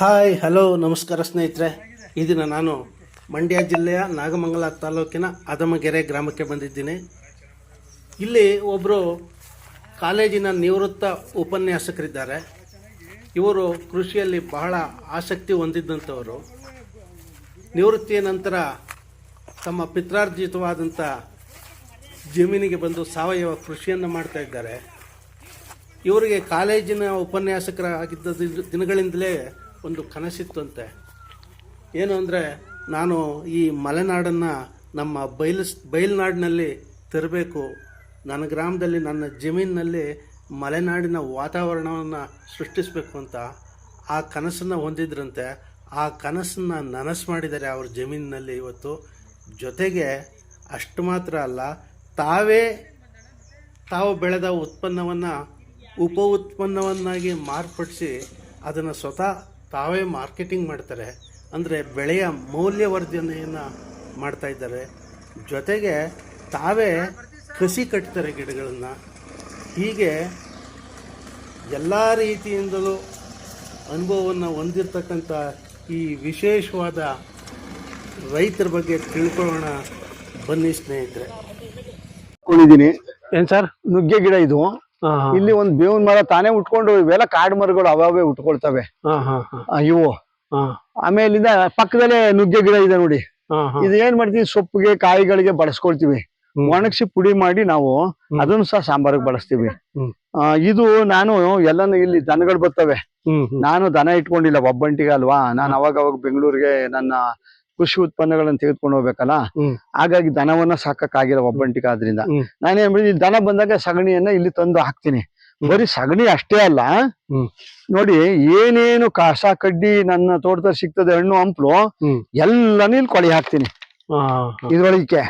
Hi hello ನಮಸ್ಕಾರ ಸ್ನೇಹಿತರೆ. ಈ ನಾನು ಮಂಡ್ಯ ಜಿಲ್ಲೆಯ ನಾಗಮಂಗಲ ತಾಲೂಕಿನ ಅದಮಗೆರೆ ಗ್ರಾಮಕ್ಕೆ ಬಂದಿದ್ದೀನಿ. ಇಲ್ಲಿ ಒಬ್ಬರು ಕಾಲೇಜಿನ ನಿವೃತ್ತ ಉಪನ್ಯಾಸಕರಿದ್ದಾರೆ. ಇವರು ಕೃಷಿಯಲ್ಲಿ ಬಹಳ ಆಸಕ್ತಿ ಹೊಂದಿದ್ದಂಥವರು. ನಿವೃತ್ತಿಯ ನಂತರ ತಮ್ಮ ಪಿತ್ರಾರ್ಜಿತವಾದಂಥ ಜಮೀನಿಗೆ ಬಂದು ಸಾವಯವ ಕೃಷಿಯನ್ನು ಮಾಡ್ತಾ ಇದ್ದಾರೆ. ಇವರಿಗೆ ಕಾಲೇಜಿನ ಉಪನ್ಯಾಸಕರಾಗಿದ್ದ ದಿನ- ದಿನಗಳಿಂದಲೇ ಒಂದು ಕನಸಿತ್ತಂತೆ ಏನು ಅಂದರೆ ನಾನು ಈ ಮಲೆನಾಡನ್ನು ನಮ್ಮ ಬಯಲು ಬಯಲುನಾಡಿನಲ್ಲಿ ತರಬೇಕು. ನನ್ನ ಗ್ರಾಮದಲ್ಲಿ, ನನ್ನ ಜಮೀನಿನಲ್ಲಿ ಮಲೆನಾಡಿನ ವಾತಾವರಣವನ್ನು ಸೃಷ್ಟಿಸಬೇಕು ಅಂತ ಆ ಕನಸನ್ನು ಹೊಂದಿದ್ರಂತೆ. ಆ ಕನಸನ್ನು ನನಸು ಮಾಡಿದ್ದಾರೆ ಅವ್ರ ಜಮೀನಿನಲ್ಲಿ ಇವತ್ತು. ಜೊತೆಗೆ ಅಷ್ಟು ಮಾತ್ರ ಅಲ್ಲ, ತಾವೇ ತಾವು ಬೆಳೆದ ಉತ್ಪನ್ನವನ್ನು ಉಪ ಉತ್ಪನ್ನವನ್ನಾಗಿ ಮಾರ್ಪಡಿಸಿ ಅದನ್ನು ಸ್ವತಃ ತಾವೇ ಮಾರ್ಕೆಟಿಂಗ್ ಮಾಡ್ತಾರೆ. ಅಂದರೆ ಬೆಳೆಯ ಮೌಲ್ಯವರ್ಧನೆಯನ್ನು ಮಾಡ್ತಾ ಇದ್ದಾರೆ. ಜೊತೆಗೆ ತಾವೇ ಕಸಿ ಕಟ್ತಾರೆ ಗಿಡಗಳನ್ನು. ಹೀಗೆ ಎಲ್ಲ ರೀತಿಯಿಂದಲೂ ಅನುಭವವನ್ನು ಹೊಂದಿರತಕ್ಕಂಥ ಈ ವಿಶೇಷವಾದ ರೈತರ ಬಗ್ಗೆ ತಿಳ್ಕೊಳ್ಳೋಣ ಬನ್ನಿ ಸ್ನೇಹಿತರೆ. ಕೊಂಡಿದೀನಿ ಏನು ಸರ್? ನುಗ್ಗೆ ಗಿಡ ಇದು. ಇಲ್ಲಿ ಒಂದ್ ಬೇವಿನ ಮರ ತಾನೇ ಉಟ್ಕೊಂಡು ಇವೆಲ್ಲ ಕಾಡು ಮರಗಳು ಅವಾವೇ ಉಟ್ಕೊಳ್ತವೆ. ಇವು. ಆಮೇಲಿಂದ ಪಕ್ಕದಲ್ಲೇ ನುಗ್ಗೆ ಗಿಡ ಇದೆ ನೋಡಿ. ಇದು ಏನ್ ಮಾಡ್ತೀವಿ? ಸೊಪ್ಪಿಗೆ ಕಾಯಿಗಳಿಗೆ ಬಳಸ್ಕೊಳ್ತೀವಿ. ಒಣಗ್ಸಿ ಪುಡಿ ಮಾಡಿ ನಾವು. ಅದನ್ನು ಸಹ ಸಾಂಬಾರಿಗೆ ಬಳಸ್ತೀವಿ. ಇದು ನಾನು ಎಲ್ಲಾನು ಇಲ್ಲಿ ದನಗಳು ಬರ್ತವೆ. ನಾನು ದನ ಇಟ್ಕೊಂಡಿಲ್ಲ ಒಬ್ಬಂಟಿಗೆ ಅಲ್ವಾ? ನಾನು ಅವಾಗ ಅವಾಗ ಬೆಂಗಳೂರಿಗೆ ನನ್ನ ಕೃಷಿ ಉತ್ಪನ್ನಗಳನ್ನ ತೆಗೆದುಕೊಂಡು ಹೋಗ್ಬೇಕಲ್ಲ? ಹಾಗಾಗಿ ದನವನ್ನ ಸಾಕಕ್ಕಾಗಿಲ್ಲ ಒಬ್ಬಂಟಿಗೆ ಆದ್ರಿಂದ. ನಾನೇನ್ ಮಾಡಿದ್ವಿ ದನ ಬಂದಾಗ ಸಗಣಿಯನ್ನ ಇಲ್ಲಿ ತಂದು ಹಾಕ್ತೀನಿ. ಬರೀ ಸಗಣಿ ಅಷ್ಟೇ ಅಲ್ಲ. ನೋಡಿ ಏನೇನು ಕಸ ಕಡ್ಡಿ ನನ್ನ ತೋಟದಲ್ಲಿ ಸಿಗ್ತದೆ ಹಣ್ಣು ಹಂಪ್ಲು. ಎಲ್ಲಾನು ಇಲ್ಲಿ ಕೊಳಿ ಹಾಕ್ತೀನಿ. ಇದ್ರೊಳಗೆ.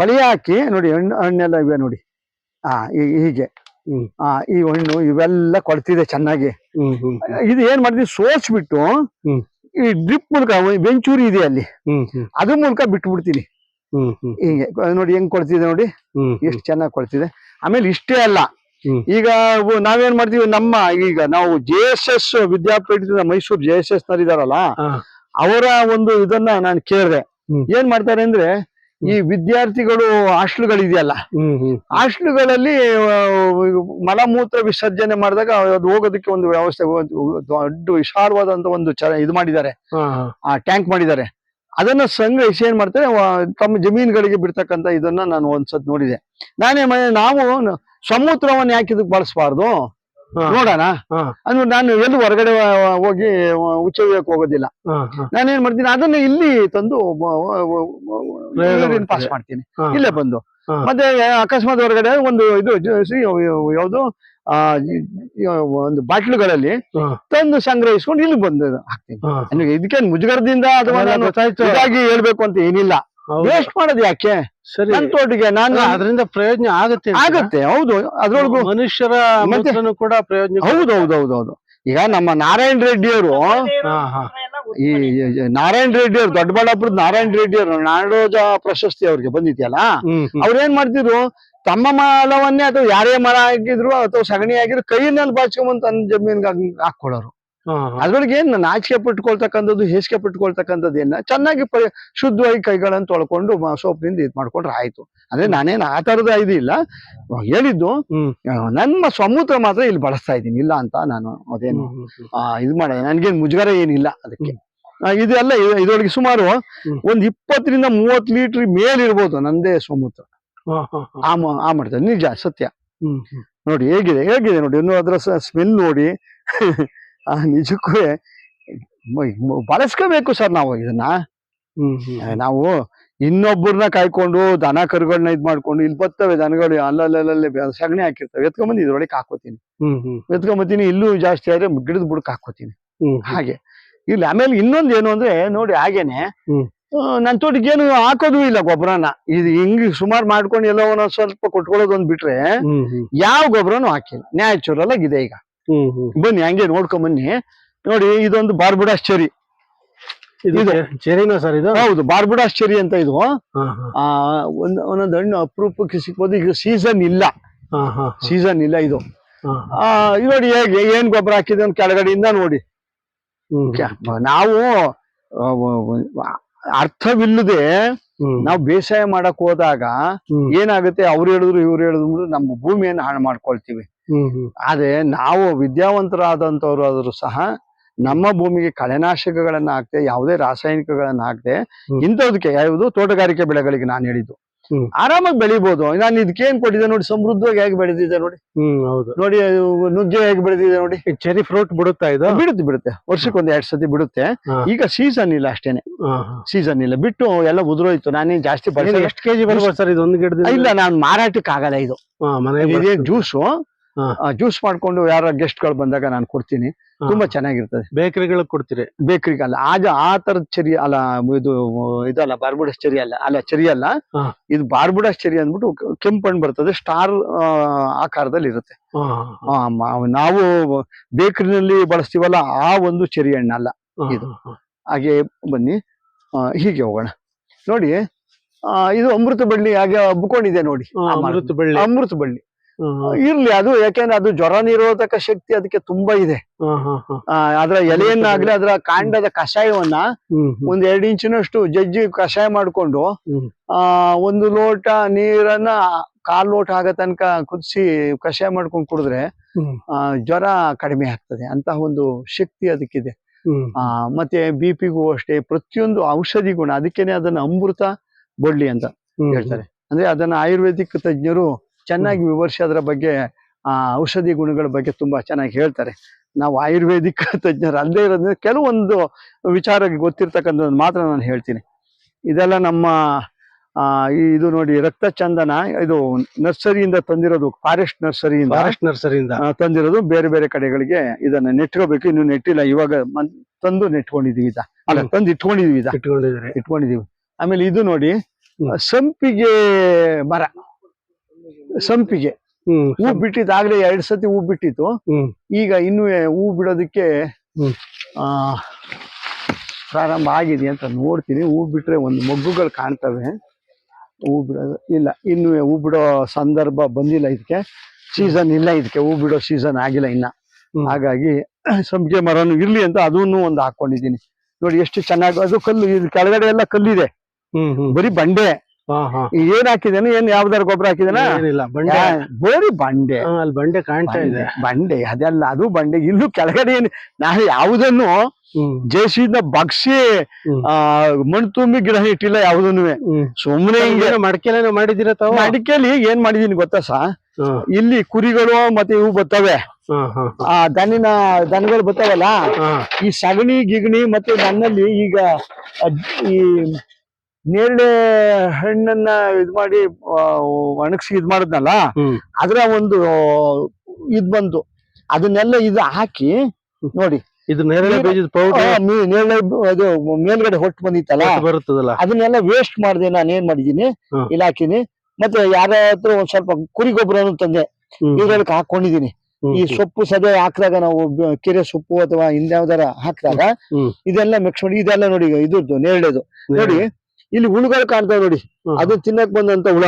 ಕೊಳಿ ಹಾಕಿ ನೋಡಿ ಹಣ್ಣು ಹಣ್ಣೆಲ್ಲ ಇವೆ ನೋಡಿ. ಆ ಹೀಗೆ. ಆ ಈ ಹಣ್ಣು ಇವೆಲ್ಲ ಕೊಡ್ತಿದೆ ಚೆನ್ನಾಗಿ. ಇದು ಏನ್ ಮಾಡ್ತೀವಿ ಸೋಸ್ಬಿಟ್ಟು ಹ್ಮ್. ಈ ಡ್ರಿಪ್ ಮೂಲಕ ವೆಂಚೂರಿ ಇದೆ ಅಲ್ಲಿ. ಅದ್ರ ಮೂಲಕ ಬಿಟ್ಟು ಬಿಡ್ತೀನಿ ಹಿಂಗೆ ನೋಡಿ ಹೆಂಗ್ ಕೊಡ್ತಿದೆ ನೋಡಿ. ಎಷ್ಟು ಚೆನ್ನಾಗಿ ಕೊಡ್ತಿದೆ ಆಮೇಲೆ ಇಷ್ಟೇ ಅಲ್ಲ. ಈಗ ನಾವೇನ್ ಮಾಡ್ತೀವಿ ನಮ್ಮ ಈಗ ನಾವು ಜೆ ಎಸ್ ಎಸ್ ವಿದ್ಯಾಪೀಠದ ಮೈಸೂರು ಜೆ ಎಸ್ ಎಸ್ನಲ್ಲಿ ಇದಾರಲ್ಲ ಅವರ ಒಂದು ಇದನ್ನ ನಾನು ಕೇಳಿದೆ. ಏನ್ ಮಾಡ್ತಾರೆ ಅಂದ್ರೆ ಈ ವಿದ್ಯಾರ್ಥಿಗಳು ಹಾಸ್ಟ್ಲುಗಳಿದೆಯಲ್ಲ ಹಾಸ್ಟ್ಲುಗಳಲ್ಲಿ ಮಲಮೂತ್ರ ವಿಸರ್ಜನೆ ಮಾಡಿದಾಗ ಅದು ಹೋಗೋದಕ್ಕೆ ಒಂದು ವ್ಯವಸ್ಥೆ ದೊಡ್ಡ ವಿಶಾಲವಾದಂತ ಒಂದು ಇದು ಮಾಡಿದ್ದಾರೆ. ಆ ಟ್ಯಾಂಕ್ ಮಾಡಿದ್ದಾರೆ. ಅದನ್ನ ಸಂಗ್ರಹಿಸಿ ಏನ್ ಮಾಡ್ತಾರೆ ತಮ್ಮ ಜಮೀನುಗಳಿಗೆ ಬಿಡ್ತಕ್ಕಂತ ಇದನ್ನ ನಾನು ಒಂದ್ಸತ್ ನೋಡಿದೆ. ನಾನೇ ನಾವು ಸಮೂತ್ರವನ್ನ ಯಾಕೆ ಇದಕ್ಕೆ ಬಳಸಬಾರ್ದು. ನೋಡೋಣ. ಅಂದ್ರೆ ನಾನು ಎಲ್ಲೂ ಹೊರಗಡೆ ಹೋಗಿ ಉಚ್ಚಕ್ಕೆ ಹೋಗೋದಿಲ್ಲ. ನಾನು ಏನ್ ನಾನೇನ್ ಮಾಡ್ತೀನಿ ಅದನ್ನ ಇಲ್ಲಿ ತಂದು ಪಾಸ್ ಮಾಡ್ತೀನಿ. ಇಲ್ಲೇ ಬಂದು. ಮತ್ತೆ ಅಕಸ್ಮಾತ್ ಹೊರಗಡೆ ಒಂದು ಇದು ಯಾವ್ದು ಒಂದು ಬಾಟ್ಲುಗಳಲ್ಲಿ ತಂದು ಸಂಗ್ರಹಿಸ್ಕೊಂಡು ಇಲ್ಲಿ ಬಂದು ಹಾಕ್ತೀನಿ. ಇದಕ್ಕೆ ಮುಜುಗರದಿಂದ ಅಥವಾ ಹೇಳ್ಬೇಕು ಅಂತ ಏನಿಲ್ಲ. ವೇಸ್ಟ್ ಮಾಡೋದು ಯಾಕೆ? ಸರಿ. ನನ್ ತೋಟಿಗೆ ನಾನು ಅದರಿಂದ ಪ್ರಯೋಜನ ಆಗುತ್ತೆ ಆಗುತ್ತೆ ಹೌದು ಅದ್ರೊಳಗು ಮನುಷ್ಯರ ಮತ್ತೆ- ಮೂತ್ರನೂ ಕೂಡ ಪ್ರಯೋಜನ ಹೌದು ಹೌದು ಹೌದು ಹೌದು. ಈಗ ನಮ್ಮ ನಾರಾಯಣ ರೆಡ್ಡಿ ಅವರು ಹಾ. ಹಾ ಈ ನಾರಾಯಣ ರೆಡ್ಡಿ ಅವರು ದೊಡ್ಡಬಳ್ಳಾಪುರದ ನಾರಾಯಣ ರೆಡ್ಡಿ ಅವರು ನಾಡೋಜ ಪ್ರಶಸ್ತಿ ಅವ್ರಿಗೆ ಬಂದಿದ್ಯಲ್ಲ ಅವ್ರೇನ್ ಹ್ಮ್. ಅವ್ರು ಏನ್ ಮಾಡ್ತಿದ್ರು? ತಮ್ಮ ಮಲವನ್ನೇ ಅಥವಾ ಯಾರೇ ಮರ ಆಗಿದ್ರು ಅಥವಾ ಸಗಣಿ ಆಗಿದ್ರು ಕೈಯಲ್ಲಿ ಬಾಚ್ಕೊಂಬಂತ ತನ್ನ ಜಮೀನ್ಗೆ ಹಾಕ್- ಹಾಕೊಳ್ಳೋರು ಹಾ ಹಾ ಅದ್ರೊಳಗೆ ಏನ್ ನಾಚಿಕೆ ಪಟ್ಕೊಳ್ತಕ್ಕಂಥದ್ದು ಹೇಸಿಗೆ ಪಟ್ಕೊಳ್ತಕ್ಕಂಥದ್ದು ಏನ ಚೆನ್ನಾಗಿ ಶುದ್ಧವಾಗಿ ಕೈಗಳನ್ನು ತೊಳ್ಕೊಂಡು ಸೋಪ್ನಿಂದ ಇದ್ ಮಾಡ್ಕೊಂಡ್ರೆ ಆಯ್ತು. ಅಂದ್ರೆ ನಾನೇನ್ ಆ ತರದ ಇದು ಇಲ್ಲ. ಹೇಳಿದ್ದು ನನ್ನ ಸ್ವಮೂತ್ರ ಮಾತ್ರ ಇಲ್ಲಿ ಬಳಸ್ತಾ ಇದ್ದೀನಿ. ಇಲ್ಲ ಅಂತ ನಾನು ಅದೇನು ಇದು ಮಾಡ ನನ್ಗೇನ್ ಮುಜುಗರ ಏನಿಲ್ಲ ಅದಕ್ಕೆ. ಇದೆಲ್ಲ ಇದೊಳಗೆ ಸುಮಾರು. ಒಂದ್ ಇಪ್ಪತ್ತರಿಂದ ಮೂವತ್ ಲೀಟರ್ ಮೇಲಿರ್ಬೋದು ನಂದೇ ಸ್ವಮೂತ್ರ. ಆ ಮ- ಆ ಮಾಡ್ತಾರೆ ನಿಜ ಸತ್ಯ. ನೋಡಿ ಹೇಗಿದೆ ಹೇಗಿದೆ ನೋಡಿ ಇನ್ನು ಅದ್ರ ಸ್ಮೆಲ್ ನೋಡಿ. ಆ ನಿಜಕ್ಕೂ ಬಳಸ್ಕೋಬೇಕು ಸರ್ ನಾವು ಇದನ್ನ. ನಾವು ಇನ್ನೊಬ್ಬರನ್ನ ಕಾಯ್ಕೊಂಡು ದನ ಕರುಗಳನ್ನ ಇದ್ ಮಾಡ್ಕೊಂಡು ಇಲ್ಲಿ ಬರ್ತವೆ ದನಗಳು ಅಲ್ಲಲ್ಲೇ ಸಗಣಿ ಹಾಕಿರ್ತವೆ. ಎತ್ಕೊಂಬಂದು ಇದ್ರೊಳಗೆ ಹಾಕೋತೀನಿ ಎತ್ಕೊಂಬತ್ತೀನಿ ಇಲ್ಲೂ ಜಾಸ್ತಿ ಆದ್ರೆ ಗಿಡದ ಬುಡಕ್ ಹಾಕೋತೀನಿ. ಹಾಗೆ. ಇಲ್ಲಿ ಆಮೇಲೆ ಇನ್ನೊಂದು ಏನು ಅಂದ್ರೆ ನೋಡಿ ಹಾಗೇನೆ ನನ್ ತೋಟಕ್ಕೆ ಏನು ಹಾಕೋದು ಇಲ್ಲ ಗೊಬ್ಬರನ ಇದು ಹಿಂಗ್ ಸುಮಾರು ಮಾಡ್ಕೊಂಡು ಎಲ್ಲ ಒಂದೊಂದ್ ಸ್ವಲ್ಪ ಕೊಟ್ಕೊಳ್ಳೋದು ಒಂದ್ ಬಿಟ್ರೆ ಯಾವ ಗೊಬ್ಬರನು ಹಾಕಿಲ್ಲ. ನ್ಯಾಚುರಲ್ ಆಗಿದೆ ಈಗ. ಬನ್ನಿ ಹಂಗೆ ನೋಡ್ಕೊಂಡ್ ಬನ್ನಿ. ನೋಡಿ ಇದೊಂದು ಬಾರ್ಬುಡಾಸ್ ಚೆರಿ ಇದು ಚೆರಿನಾ ಸರ್ ಇದು? ಹೌದು ಬಾರ್ಬುಡಾಸ್ ಚೆರಿ ಅಂತ ಇದು. ಒಂದ್ ಒಂದೊಂದು ಹಣ್ಣು ಅಪರೂಪಕ್ಕೆ ಸಿಕ್ಬೋದು. ಈಗ ಸೀಸನ್ ಇಲ್ಲ. ಸೀಸನ್ ಇಲ್ಲ ಇದು. ನೋಡಿ ಹೇಗೆ ಏನ್ ಗೊಬ್ಬರ ಹಾಕಿದೆ ಅಂತ ಕೆಳಗಡೆಯಿಂದ ನೋಡಿ. ನಾವು ಅರ್ಥವಿಲ್ಲದೆ ನಾವು ಬೇಸಾಯ ಮಾಡಕ್ ಹೋದಾಗ ಏನಾಗುತ್ತೆ? ಅವ್ರು ಹೇಳಿದ್ರು ಇವ್ರು ಹೇಳಿದ್ರು ನಮ್ಮ ಭೂಮಿಯನ್ನು ಹಾಳು ಮಾಡ್ಕೊಳ್ತೀವಿ. ಆದ್ರೆ ನಾವು ವಿದ್ಯಾವಂತರಾದಂತವ್ರು ಆದ್ರೂ ಸಹ ನಮ್ಮ ಭೂಮಿಗೆ ಕಳೆನಾಶಕಗಳನ್ನ ಹಾಕ್ದೆ ಯಾವುದೇ ರಾಸಾಯನಿಕಗಳನ್ನ ಹಾಕ್ದೆ. ಇಂಥದಕ್ಕೆ ಯಾವುದು ತೋಟಗಾರಿಕೆ ಬೆಳೆಗಳಿಗೆ ನಾನು ಹೇಳಿದ್ದು. ಆರಾಮಾಗಿ ಬೆಳಿಬಹುದು ನಾನು ಇದಕ್ಕೆ ಏನ್ ಕೊಟ್ಟಿದ್ದೆ ನೋಡಿ ಸಮೃದ್ಧವಾಗಿ ಹೇಗೆ ಬೆಳೆದಿದೆ ನೋಡಿ. ಹ್ಮ್ ಹೌದು. ನೋಡಿ ನುಗ್ಗೆ ಹೇಗೆ ಬೆಳೆದಿದೆ ನೋಡಿ. ಚೆರಿ ಫ್ರೂಟ್ ಬಿಡುತ್ತಾ ಇದು? ಬಿಡುತ್ತೆ ಬಿಡುತ್ತೆ. ವರ್ಷಕ್ಕೆ ಒಂದ್ ಎರಡ್ ಸತಿ ಬಿಡುತ್ತೆ. ಈಗ ಸೀಸನ್ ಇಲ್ಲ ಅಷ್ಟೇನೆ. ಸೀಸನ್ ಇಲ್ಲ. ಬಿಟ್ಟು ಎಲ್ಲ ಉದುರೋಯ್ತು. ನಾನೇನ್ ಜಾಸ್ತಿ ಎಷ್ಟು ಕೆಜಿ ಬರ್ಬೋದು ಸರ್ ಇದು ಒಂದು ಗಿಡದಿಂದ? ಇಲ್ಲ ನಾನು ಮಾರಾಟಕ್ಕೆ ಆಗಲ್ಲ ಇದು. ಜ್ಯೂಸು. ಜ್ಯೂಸ್ ಮಾಡ್ಕೊಂಡು ಯಾರ ಗೆಸ್ಟ್ಗಳು ಬಂದಾಗ ನಾನು ಕೊಡ್ತೀನಿ. ತುಂಬಾ ಚೆನ್ನಾಗಿರ್ತದೆ. ಬೇಕರಿಗಳಿಗೆ ಕೊಡ್ತೀರಿ? ಬೇಕರಿಗೆ ಅಲ್ಲ ಆಗ ಆ ತರದ ಚರಿ ಅಲ್ಲ ಇದು ಇದಲ್ಲ ಬಾರ್ಬುಡಸ್ ಚರಿ ಅಲ್ಲ ಅಲ್ಲ ಚರಿ ಅಲ್ಲ. ಇದು ಬಾರ್ಬುಡಸ್ ಚರಿ ಅಂದ್ಬಿಟ್ಟು ಕೆಂಪು ಹಣ್ಣು ಬರ್ತದೆ ಸ್ಟಾರ್ ಆಕಾರದಲ್ಲಿ ಇರುತ್ತೆ. ನಾವು ಬೇಕರಿನಲ್ಲಿ ಬಳಸ್ತೀವಲ್ಲ ಆ ಒಂದು ಚರಿ ಹಣ್ಣಲ್ಲ ಅಲ್ಲ ಇದು. ಹಾಗೆ ಬನ್ನಿ. ಹೀಗೆ ಹೋಗೋಣ. ನೋಡಿ ಇದು ಅಮೃತ ಬಳ್ಳಿ ಹಾಗೆ ಹಬ್ಕೊಂಡಿದೆ ನೋಡಿ. ಅಮೃತ ಬಳ್ಳಿ. ಅಮೃತ ಬಳ್ಳಿ. ಇರ್ಲಿ ಅದು ಯಾಕೆಂದ್ರೆ ಅದು ಜ್ವರ ನಿರೋಧಕ ಶಕ್ತಿ ಅದಕ್ಕೆ ತುಂಬಾ ಇದೆ. ಅದ್ರ ಎಲೆಯನ್ನಾಗ್ಲಿ ಅದರ ಕಾಂಡದ ಕಷಾಯವನ್ನ ಒಂದ್ ಎರಡು ಇಂಚಿನಷ್ಟು ಜಜ್ಜಿ ಕಷಾಯ ಮಾಡ್ಕೊಂಡು ಆ ಒಂದು ಲೋಟ ನೀರನ್ನ ಕಾಲ್ ಲೋಟ ಆಗೋ ತನಕ ಕುದಿಸಿ ಕಷಾಯ ಮಾಡ್ಕೊಂಡು ಕುಡಿದ್ರೆ ಆ, ಜ್ವರ ಕಡಿಮೆ ಆಗ್ತದೆ. ಅಂತ ಒಂದು ಶಕ್ತಿ ಅದಕ್ಕಿದೆ. ಆ ಮತ್ತೆ ಬಿ ಪಿಗೂ ಅಷ್ಟೇ ಪ್ರತಿಯೊಂದು ಔಷಧಿ ಗುಣ ಅದಕ್ಕೇನೆ ಅದನ್ನ ಅಮೃತ ಬಳ್ಳಿ ಅಂತ ಹೇಳ್ತಾರೆ. ಅಂದ್ರೆ ಅದನ್ನ ಆಯುರ್ವೇದಿಕ್ ತಜ್ಞರು ಚೆನ್ನಾಗಿ ವಿವರಿಸಿ ಅದರ ಬಗ್ಗೆ ಆ ಔಷಧಿ ಗುಣಗಳ ಬಗ್ಗೆ ತುಂಬಾ ಚೆನ್ನಾಗಿ ಹೇಳ್ತಾರೆ. ನಾವು ಆಯುರ್ವೇದಿಕ್ ತಜ್ಞರು ಅಲ್ಲದೆ ಇರೋದ್ರಿಂದ ಕೆಲವೊಂದು ವಿಚಾರ ಗೊತ್ತಿರ್ತಕ್ಕಂಥದ್ದು ಮಾತ್ರ ನಾನು ಹೇಳ್ತೀನಿ. ಇದೆಲ್ಲ ನಮ್ಮ ಆ ಇದು ನೋಡಿ ರಕ್ತ ಚಂದನ ಇದು ನರ್ಸರಿಯಿಂದ ತಂದಿರೋದು ಫಾರೆಸ್ಟ್ ನರ್ಸರಿಯಿಂದ ಫಾರೆಸ್ಟ್ ನರ್ಸರಿಯಿಂದ. ತಂದಿರೋದು. ಬೇರೆ ಬೇರೆ ಕಡೆಗಳಿಗೆ ಇದನ್ನ ನೆಟ್ಕೋಬೇಕು ಇನ್ನು ನೆಟ್ಟಿಲ್ಲ. ಇವಾಗ ತಂದು ನೆಟ್ಕೊಂಡಿದೀವಿ ಇದ ಅಲ್ಲ. ತಂದು ಇಟ್ಕೊಂಡಿದೀವಿ ಇದ ಇಟ್ಕೊಂಡಿದೀವಿ. ಆಮೇಲೆ ಇದು ನೋಡಿ ಸಂಪಿಗೆ ಮರ. ಸಂಪಿಗೆ. ಹೂ ಹೂ ಆಗ್ಲೇ ಎರಡ್ ಸತಿ ಹೂ ಬಿಟ್ಟಿತ್ತು. ಈಗ ಇನ್ನು ಹೂ ಬಿಡೋದಕ್ಕೆ ಆ ಪ್ರಾರಂಭ ಆಗಿದೆ ಅಂತ ನೋಡ್ತೀನಿ. ಹೂ ಬಿಟ್ರೆ ಒಂದು ಮೊಗ್ಗುಗಳು ಕಾಣ್ತವೆ. ಹೂ ಬಿಡೋದು ಇಲ್ಲ. ಇನ್ನು ಹೂ ಬಿಡೋ ಸಂದರ್ಭ ಬಂದಿಲ್ಲ ಇದಕ್ಕೆ. ಸೀಸನ್ ಇಲ್ಲ ಇದಕ್ಕೆ. ಹೂ ಬಿಡೋ ಸೀಸನ್ ಆಗಿಲ್ಲ ಇನ್ನ. ಹಾಗಾಗಿ ಸಂಪಿಗೆ ಮರನು ಇರ್ಲಿ ಅಂತ ಅದನ್ನು ಒಂದು ಹಾಕೊಂಡಿದ್ದೀನಿ ನೋಡಿ ಎಷ್ಟು ಚೆನ್ನಾಗಿ ಅದು ಕಲ್ಲು ಇದು ಕೆಳಗಡೆ ಎಲ್ಲ ಕಲ್ಲಿದೆ. ಬರೀ ಬಂಡೆ. ಏನ್ ಹಾಕಿದೇನು ಏನ್ ಯಾವ್ದಾರ ಗೊಬ್ಬರ ಹಾಕಿದಾನ? ಏನಿಲ್ಲ ಬಂಡೆ. ಬರೀ ಬಂಡೆ. ಅಲ್ಲಿ ಬಂಡೆ ಕಾಣ್ತಾ ಇದೆ. ಬಂಡೆ ಅದೆಲ್ಲ ಅದು ಬಂಡೆ. ಇಲ್ಲೂ ಕೆಳಗಡೆ ಏನ್ ನಾನು ಯಾವುದನ್ನು ಜೇಸಿದ ಬಗ್ಸಿ. ಆ ಮಣ್ ತುಂಬಿ ಗಿಡ ಇಟ್ಟಿಲ್ಲ ಯಾವುದನ್ನು. ಸುಮ್ನೆ ಸುಮ್ಮನೆ ಹಿಂಗೆ ಮಾಡಿದಿರ ತಾವು? ಅಡಿಕೆಲಿ ಏನ್ ಮಾಡಿದೀನಿ ಗೊತ್ತಾ ಸಾ? ಇಲ್ಲಿ ಕುರಿಗಳು ಮತ್ತೆ ಇವು ಬರ್ತವೆ ಆ ದನಿನ ದನಗಳು ಬರ್ತಾವಲ್ಲ ಈ ಸಗಣಿ ಗಿಗಣಿ ಮತ್ತೆ ನನ್ನಲ್ಲಿ ಈಗ ಈ ನೇರಳೆ ಹಣ್ಣನ್ನ ಇದ್ ಮಾಡಿ ಒಣಗಿಸಿ ಇದ್ ಮಾಡಿದ್ನಲ್ಲ ಅದ್ರ ಒಂದು ಇದ್ ಬಂತು. ಅದನ್ನೆಲ್ಲ ಇದು ಹಾಕಿ ನೋಡಿ. ಇದು ನೇರಳೆ ಬೀಜದ ಪೌಡರ್? ನೇರಳೆ ಅದು ಮೇಲ್ಗಡೆ ಹೊಟ್ಟು ಬಂದಿತ್ತಲ್ಲ ಬರುತ್ತದಲ್ಲ? ಅದನ್ನೆಲ್ಲ ವೇಸ್ಟ್ ಮಾಡಿದೆ ನಾನು ಏನ್ ಮಾಡಿದೀನಿ. ಇಲ್ಲಿ ಹಾಕಿನಿ ಮತ್ತೆ ಯಾರ ಹತ್ರ ಒಂದ್ ಸ್ವಲ್ಪ ಕುರಿ ಗೊಬ್ಬರನು ತಂದೆ ಇದ್ರೊಳಗೆ ಹಾಕೊಂಡಿದೀನಿ ಈ ಸೊಪ್ಪು ಸದೆ ಹಾಕಿದಾಗ ನಾವು ಕೆರೆ ಸೊಪ್ಪು ಅಥವಾ ಇನ್ಯಾವ್ದಾರ ಹಾಕಿದಾಗ. ಇದೆಲ್ಲ ಮಿಕ್ಸ್ ಮಾಡಿ ಇದೆಲ್ಲ ನೋಡಿ ಇದ್ರದ್ದು ನೇರಳೆದು. ನೋಡಿ ಇಲ್ಲಿ ಹುಳುಗಳು ಕಾಣ್ತಾವೆ ನೋಡಿ. ಅದು ತಿನ್ನಕ್ ಬಂದಂತ ಹುಳ.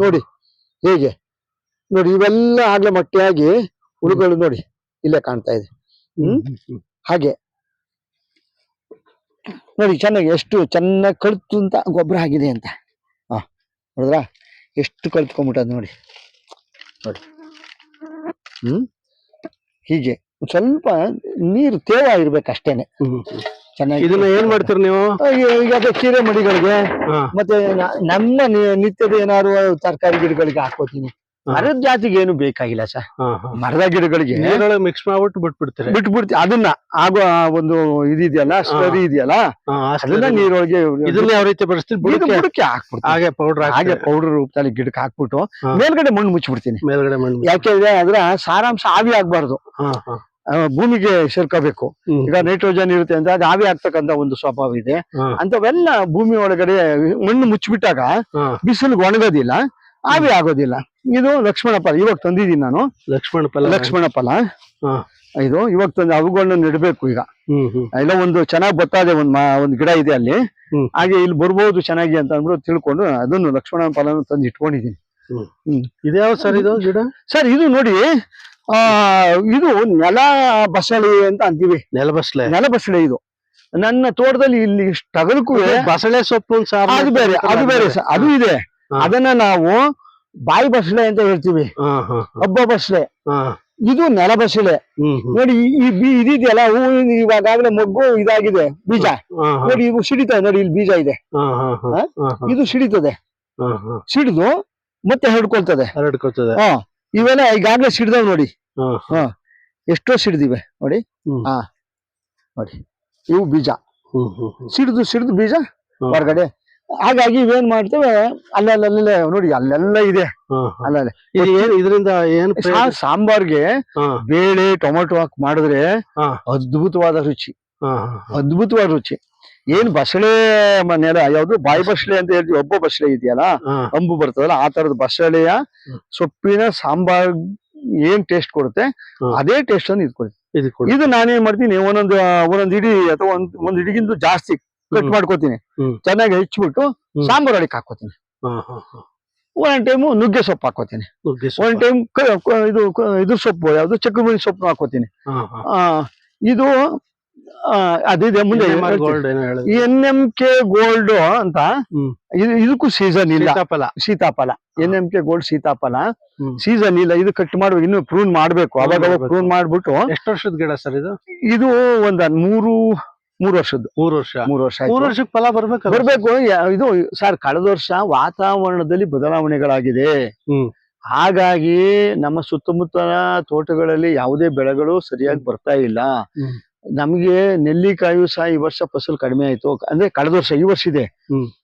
ನೋಡಿ ಹೇಗೆ? ನೋಡಿ ಇವೆಲ್ಲ ಆಗ್ಲೇ ಮಟ್ಟಿಯಾಗಿ ಹುಳುಗಳು ನೋಡಿ ಇಲ್ಲೇ ಕಾಣ್ತಾ ಇದೆ. ಹ್ಮ್, ಹಾಗೆ. ನೋಡಿ ಚೆನ್ನಾಗಿ ಎಷ್ಟು ಚೆನ್ನಾಗಿ ಕಳ್ತು ಅಂತ ಗೊಬ್ಬರ ಆಗಿದೆ ಅಂತ. ಹಾ ನೋಡಿದ್ರಾ? ಎಷ್ಟು ಕಳ್ತ್ಕೊಂಡ್ಬಿಟ್ಟದ್ ನೋಡಿ. ನೋಡಿ. ಹ್ಮ್? ಹೀಗೆ. ಸ್ವಲ್ಪ ನೀರು ತೇವ ಇರ್ಬೇಕಷ್ಟೇನೆ. ಚೆನ್ನಾಗಿ ಇದನ್ನ ಏನ್ ಮಾಡ್ತೀರಿ ನೀವು? ಈಗ- ಈಗ ಅದೇ ಕೀರೆ ಮಡಿಗಳಿಗೆ. ಹಾ, ಮತ್ತೆ ನ- ನಮ್ಮ ನಿ- ನಿತ್ಯದ ಏನಾದ್ರು ತರಕಾರಿ ಗಿಡಗಳಿಗೆ ಹಾಕೋತೀನಿ. ಮರದ ಜಾತಿಗೆ ಏನು ಬೇಕಾಗಿಲ್ಲ ಸರ್. ಹಾ, ಹಾ. ಮರದ ಗಿಡಗಳಿಗೆ ನೀರೊಳಗೆ ಮಿಕ್ಸ್ ಮಾಡ್ಬಿಟ್ಟು ಬಿಟ್ಬಿಡ್ತೀರಿ. ಬಿಟ್ಬಿಡ್ತೀವಿ. ಅದನ್ನ ಆಗೋ ಆ ಒಂದು ಇದಿದೆಯಲ್ಲ ಸ್ಟೋರಿ ಇದೆಯಲ್ಲ ಹಾ, ಆ ಅದನ್ನ. ನೀರೊಳಗೆ ಇದನ್ನ ಯಾವ ರೀತಿ ಬಳಸ್ತೀರಿ? ಇದು ಬುಡಕ್ಕೆ? ಬುಡಕ್ಕೆ ಹಾಕ್ಬಿಡ್ತೀನಿ. ಹಾಗೆ ಪೌಡರ್ ಹಾಗೆ ಪೌಡರ್ ರೂಪದಲ್ಲಿ ಗಿಡಕ್ಕೆ ಹಾಕ್ಬಿಟ್ಟು ಹಾ. ಮೇಲ್ಗಡೆ ಮಣ್ಣು ಮುಚ್ಚಿಬಿಡ್ತೀನಿ. ಮೇಲ್ಗಡೆ ಮಣ್ಣು ಯಾಕೆಂದ್ರೆ ಅದ್ರ ಸಾರಾಂಶ ಆವಿ ಆಗ್ಬಾರ್ದು. ಹಾ, ಹಾ. ಭೂಮಿಗೆ ಸೇರ್ಕೋಬೇಕು. ಈಗ ನೈಟ್ರೋಜನ್ ಇರುತ್ತೆ ಅಂದ್ರೆ ಅದು ಆವಿ ಆಗ್ತಕ್ಕಂತ ಒಂದು ಸ್ವಭಾವ ಇದೆ ಅಂತವೆಲ್ಲ ಭೂಮಿ ಒಳಗಡೆ ಮಣ್ಣು ಮುಚ್ಚಿಬಿಟ್ಟಾಗ ಬಿಸಿಲ್ ಬಿಸಿಲಿಗೆ ಒಣಗೋದಿಲ್ಲ ಆವಿ ಆಗೋದಿಲ್ಲ. ಇದು ಲಕ್ಷ್ಮಣ ಫಲ. ಇವಾಗ ತಂದಿದ್ದೀನಿ ನಾನು. ಲಕ್ಷ್ಮಣ ಫಲ. ಲಕ್ಷ್ಮಣ ಫಲ. ಇದು ಇವಾಗ ತಂದ ಅವುಗಳನ್ನ ನೆಡಬೇಕು ಈಗ. ಎಲ್ಲ ಒಂದು ಚೆನ್ನಾಗಿ ಬರ್ತದೆ ಒಂದ್ ಒಂದ್ ಗಿಡ ಇದೆ ಅಲ್ಲಿ. ಹಾಗೆ ಇಲ್ಲಿ ಬರ್ಬೋದು ಚೆನ್ನಾಗಿ ಅಂತ ಅಂದ್ಬಿಟ್ಟು ತಿಳ್ಕೊಂಡು ಅದನ್ನು ಲಕ್ಷ್ಮಣ ಫಲನ ತಂದು ಇಟ್ಕೊಂಡಿದ್ದೀನಿ. ಇದ್ಯಾವ ಸರ್ ಇದು ಗಿಡ? ಸರ್ ಇದು ನೋಡಿ ಆ ಇದು ನೆಲ ಬಸಳೆ ಅಂತ ಅಂತೀವಿ. ಬಸಳೆ. ನೆಲ ಬಸಳೆ ಇದು. ನನ್ನ ತೋಟದಲ್ಲಿ ಇಲ್ಲಿ ಟಗಲ್ಕು ಬಸಳೆ ಸೊಪ್ಪು ಅದು ಬೇರೆ ಅದು ಬೇರೆ ಅದು ಇದೆ. ಅದನ್ನ ನಾವು ಬಾಯಿ ಬಸಳೆ ಅಂತ ಹೇಳ್ತೀವಿ. ಹಾ ಹಾ ಹಬ್ಬ ಬಸಳೆ. ಹಾ. ಇದು ನೆಲ ಬಸಳೆ. ನೋಡಿ ಈ- ಬಿ ಇದಿದೆಯಲ್ಲ ಹೂವು ಇವಾಗಲೇ ಮೊಗ್ಗು ಇದಾಗಿದೆ ಬೀಜ. ನೋಡಿ ಇವು ಸಿಡಿತದೆ ನೋಡಿ ಇಲ್ಲಿ ಬೀಜ ಇದೆ. ಇದು ಸಿಡಿತದೆ. ಹಾ ಹಾ. ಸಿಡಿದು ಮತ್ತೆ ಹರಡ್ಕೊಳ್ತದೆ. ಹರಡ್ಕೊಳ್ತದೆ. ಹಾ. ಇವೆಲ್ಲ ಈಗಾಗಲೇ ಸಿಡ್ದವ್ ನೋಡಿ. ಹಾ. ಎಷ್ಟೋ ಸಿಡ್ದಿವೆ. ನೋಡಿ. ಹಾ. ನೋಡಿ. ಇವು ಬೀಜ. ಸಿಡ್ದು ಸಿಡ್ದು ಬೀಜ. ಹೊರಗಡೆ. ಹಾಗಾಗಿ ಇವೇನ್ ಮಾಡ್ತೇವೆ ಅಲ್ಲಲ್ಲೇ ನೋಡಿ ಅಲ್ಲೆಲ್ಲ ಇದೆ. ಅಲ್ಲಲ್ಲೇ. ಇದು ಇದರಿಂದ ಏನ್ ಸಾಂಬಾರ್ಗೆ ಬೇಳೆ ಟೊಮೆಟೊ ಹಾಕಿ ಮಾಡಿದ್ರೆ. ಅದ್ಭುತವಾದ ರುಚಿ. ಅದ್ಭುತವಾದ ರುಚಿ. ಏನ್ ಬಸಳೆ ಮನೆಯಲ್ಲ ಯಾವ್ದು ಬಾಯಿ ಬಸಳೆ ಅಂತ ಹೇಳ್ತೀವಿ ಒಬ್ಬ ಬಸಳೆ ಇದೆಯಲ್ಲ ಅಂಬು ಬರ್ತದಲ್ಲ ಆ ತರದ ಬಸಳೆಯ ಸೊಪ್ಪಿನ ಸಾಂಬಾರ್ ಏನ್ ಟೇಸ್ಟ್ ಕೊಡುತ್ತೆ ಅದೇ ಟೇಸ್ಟ್ ಅನ್ನು ಇದು ಕೊಡುತ್ತೆ ಇದು ನಾನೇನ್ ಮಾಡ್ತೀನಿ ಒಂದೊಂದು ಒಂದೊಂದು ಇಡಿ ಅಥವಾ ಒಂದ್ ಒಂದ್ ಇಡಿಗಿಂದು ಜಾಸ್ತಿ ಕಟ್. ಮಾಡ್ಕೋತೀನಿ. ಚೆನ್ನಾಗಿ ಹೆಚ್ಚಿಬಿಟ್ಟು ಸಾಂಬಾರ್ ಒಳಗೆ ಹಾಕೋತೀನಿ ಒಂದ್ ಟೈಮು ನುಗ್ಗೆ ಸೊಪ್ಪು ಹಾಕೋತೀನಿ ಒಂದ್ ಟೈಮ್ ಇದು ಇದ್ರ ಸೊಪ್ಪು ಯಾವ್ದು ಚಕ್ಕುಬುಳಿ ಸೊಪ್ಪು ಹಾಕೋತೀನಿ ಇದು ಅದಿದೆ ಮುಂದೆ. ಎನ್ ಎಂ ಕೆ ಗೋಲ್ಡ್ ಅಂತ. ಇದಕ್ಕೂ ಸೀಸನ್ ಇಲ್ಲ. ಸೀತಾಫಲ. ಸೀತಾಫಲ. ಎನ್ ಎಂ ಕೆ ಗೋಲ್ಡ್ ಸೀತಾಫಲ. ಸೀಸನ್ ಇಲ್ಲ ಇದು ಕಟ್ ಮಾಡ್ಬೇಕು ಇನ್ನು ಪ್ರೂನ್ ಮಾಡ್ಬೇಕು. ಅವಾಗ ಪ್ರೂನ್ ಮಾಡ್ಬಿಟ್ಟು ಎಷ್ಟು ವರ್ಷದ ಗಿಡ ಸರ್ ಇದು? ಇದು ಒಂದ್ ಮೂರು ಮೂರು ವರ್ಷದ್ದು. ಮೂರು ವರ್ಷ. ಮೂರು ವರ್ಷ ಮೂರು. ವರ್ಷಕ್ಕೆ ಫಲ ಬರ್ಬೇಕು. ಬರ್ಬೇಕು ಇದು ಸರ್ ಕಳೆದ ವರ್ಷ ವಾತಾವರಣದಲ್ಲಿ ಬದಲಾವಣೆಗಳಾಗಿದೆ. ಹಾಗಾಗಿ ನಮ್ಮ ಸುತ್ತಮುತ್ತಲ ತೋಟಗಳಲ್ಲಿ ಯಾವುದೇ ಬೆಳೆಗಳು ಸರಿಯಾಗಿ ಬರ್ತಾ ಇಲ್ಲ. ನಮ್ಗೆ ನೆಲ್ಲಿಕಾಯಿ ಸಹ ಈ ವರ್ಷ ಫಸಲು ಕಡಿಮೆ ಆಯ್ತು. ಅಂದ್ರೆ ಕಳೆದ ವರ್ಷ ಈ ವರ್ಷ ಇದೆ.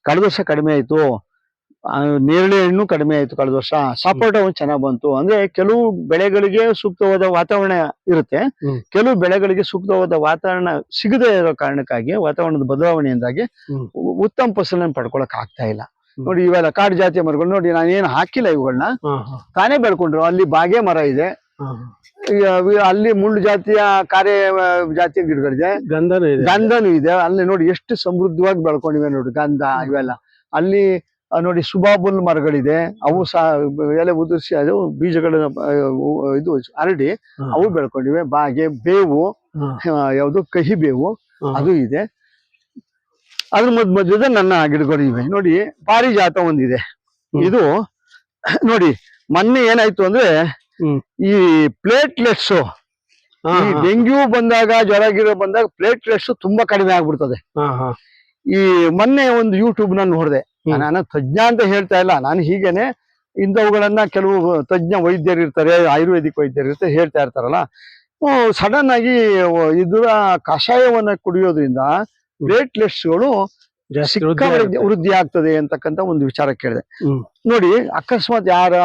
ಕಳೆದ ವರ್ಷ ಕಡಿಮೆ ಆಯ್ತು. ನೇರಳೆ ಹಣ್ಣು ಕಡಿಮೆ ಆಯ್ತು ಕಳೆದ ವರ್ಷ. ಸಪೋಟ ಒಂದು ಚೆನ್ನಾಗ್ ಬಂತು. ಅಂದ್ರೆ ಕೆಲವು ಬೆಳೆಗಳಿಗೆ ಸೂಕ್ತವಾದ ವಾತಾವರಣ ಇರುತ್ತೆ. ಕೆಲವು ಬೆಳೆಗಳಿಗೆ ಸೂಕ್ತವಾದ ವಾತಾವರಣ ಸಿಗದೇ ಇರೋ ಕಾರಣಕ್ಕಾಗಿ ವಾತಾವರಣದ ಬದಲಾವಣೆಯಿಂದಾಗಿ ಉತ್ತಮ ಫಸಲನ್ನು ಪಡ್ಕೊಳಕ್ ಆಗ್ತಾ ಇಲ್ಲ. ನೋಡಿ ಇವೆಲ್ಲ ಕಾಡು ಜಾತಿಯ ಮರಗಳು. ನೋಡಿ ನಾನು ಏನು ಹಾಕಿಲ್ಲ ಇವುಗಳನ್ನ ತಾನೇ ಬೆಳ್ಕೊಂಡ್ರು. ಅಲ್ಲಿ ಬಾಗೆ ಮರ ಇದೆ. ಅಲ್ಲಿ ಮುಳ್ಳು ಜಾತಿಯ ಕಾರ್ಯ ಜಾತಿಯ ಗಿಡಗಳಿದೆ. ಗಂಧನ ಇದೆ. ಗಂಧನೂ ಇದೆ. ಅಲ್ಲಿ ನೋಡಿ ಎಷ್ಟು ಸಮೃದ್ಧವಾಗಿ ಬೆಳ್ಕೊಂಡಿವೆ ನೋಡಿ ಗಂಧ ಇವೆಲ್ಲ. ಅಲ್ಲಿ ನೋಡಿ ಸುಬಾಬುಲ್ ಮರಗಳಿದೆ. ಅವು ಸಹ ಎಲೆ ಉದುರಿಸಿ ಅದು ಬೀಜಗಳ ಇದು ಹರಡಿ ಅವು ಬೆಳ್ಕೊಂಡಿವೆ. ಬಾಗೆ ಬೇವು ಯಾವುದು ಕಹಿ ಬೇವು ಅದು ಇದೆ. ಅದ್ರ ಮದ್ ಮಧ್ಯದ ನನ್ನ ಗಿಡಗಳು ಇವೆ. ನೋಡಿ ಪಾರಿಜಾತ ಒಂದಿದೆ. ಇದು ನೋಡಿ ಮೊನ್ನೆ ಏನಾಯ್ತು ಅಂದ್ರೆ. ಈ ಪ್ಲೇಟ್ಲೆಟ್ಸ್ ಡೆಂಗ್ಯೂ ಬಂದಾಗ ಜ್ವರ ಗಿರ ಬಂದಾಗ ಪ್ಲೇಟ್ಲೆಟ್ಸ್ ತುಂಬಾ ಕಡಿಮೆ ಆಗ್ಬಿಡ್ತದೆ. ಹಾ ಹಾ. ಈ ಮೊನ್ನೆ ಒಂದು ಯೂಟ್ಯೂಬ್ ನಾನು ನೋಡಿದೆ ನಾನು ತಜ್ಞ ಅಂತ ಹೇಳ್ತಾ ಇಲ್ಲ. ನಾನು ಹೀಗೇನೆ ಇಂಥವುಗಳನ್ನ ಕೆಲವು ತಜ್ಞ ವೈದ್ಯರು ಇರ್ತಾರೆ ಆಯುರ್ವೇದಿಕ್ ವೈದ್ಯರು ಇರ್ತಾರೆ ಹೇಳ್ತಾ ಇರ್ತಾರಲ್ಲ. ಸಡನ್ ಆಗಿ ಇದರ ಕಷಾಯವನ್ನ ಕುಡಿಯೋದ್ರಿಂದ ಪ್ಲೇಟ್ಲೆಟ್ಸ್ಗಳು ವೃದ್ಧಿ ಆಗ್ತದೆ ಅಂತಕ್ಕಂತ ಒಂದು ವಿಚಾರ ಕೇಳಿದೆ. ನೋಡಿ ಅಕಸ್ಮಾತ್ ಯಾರು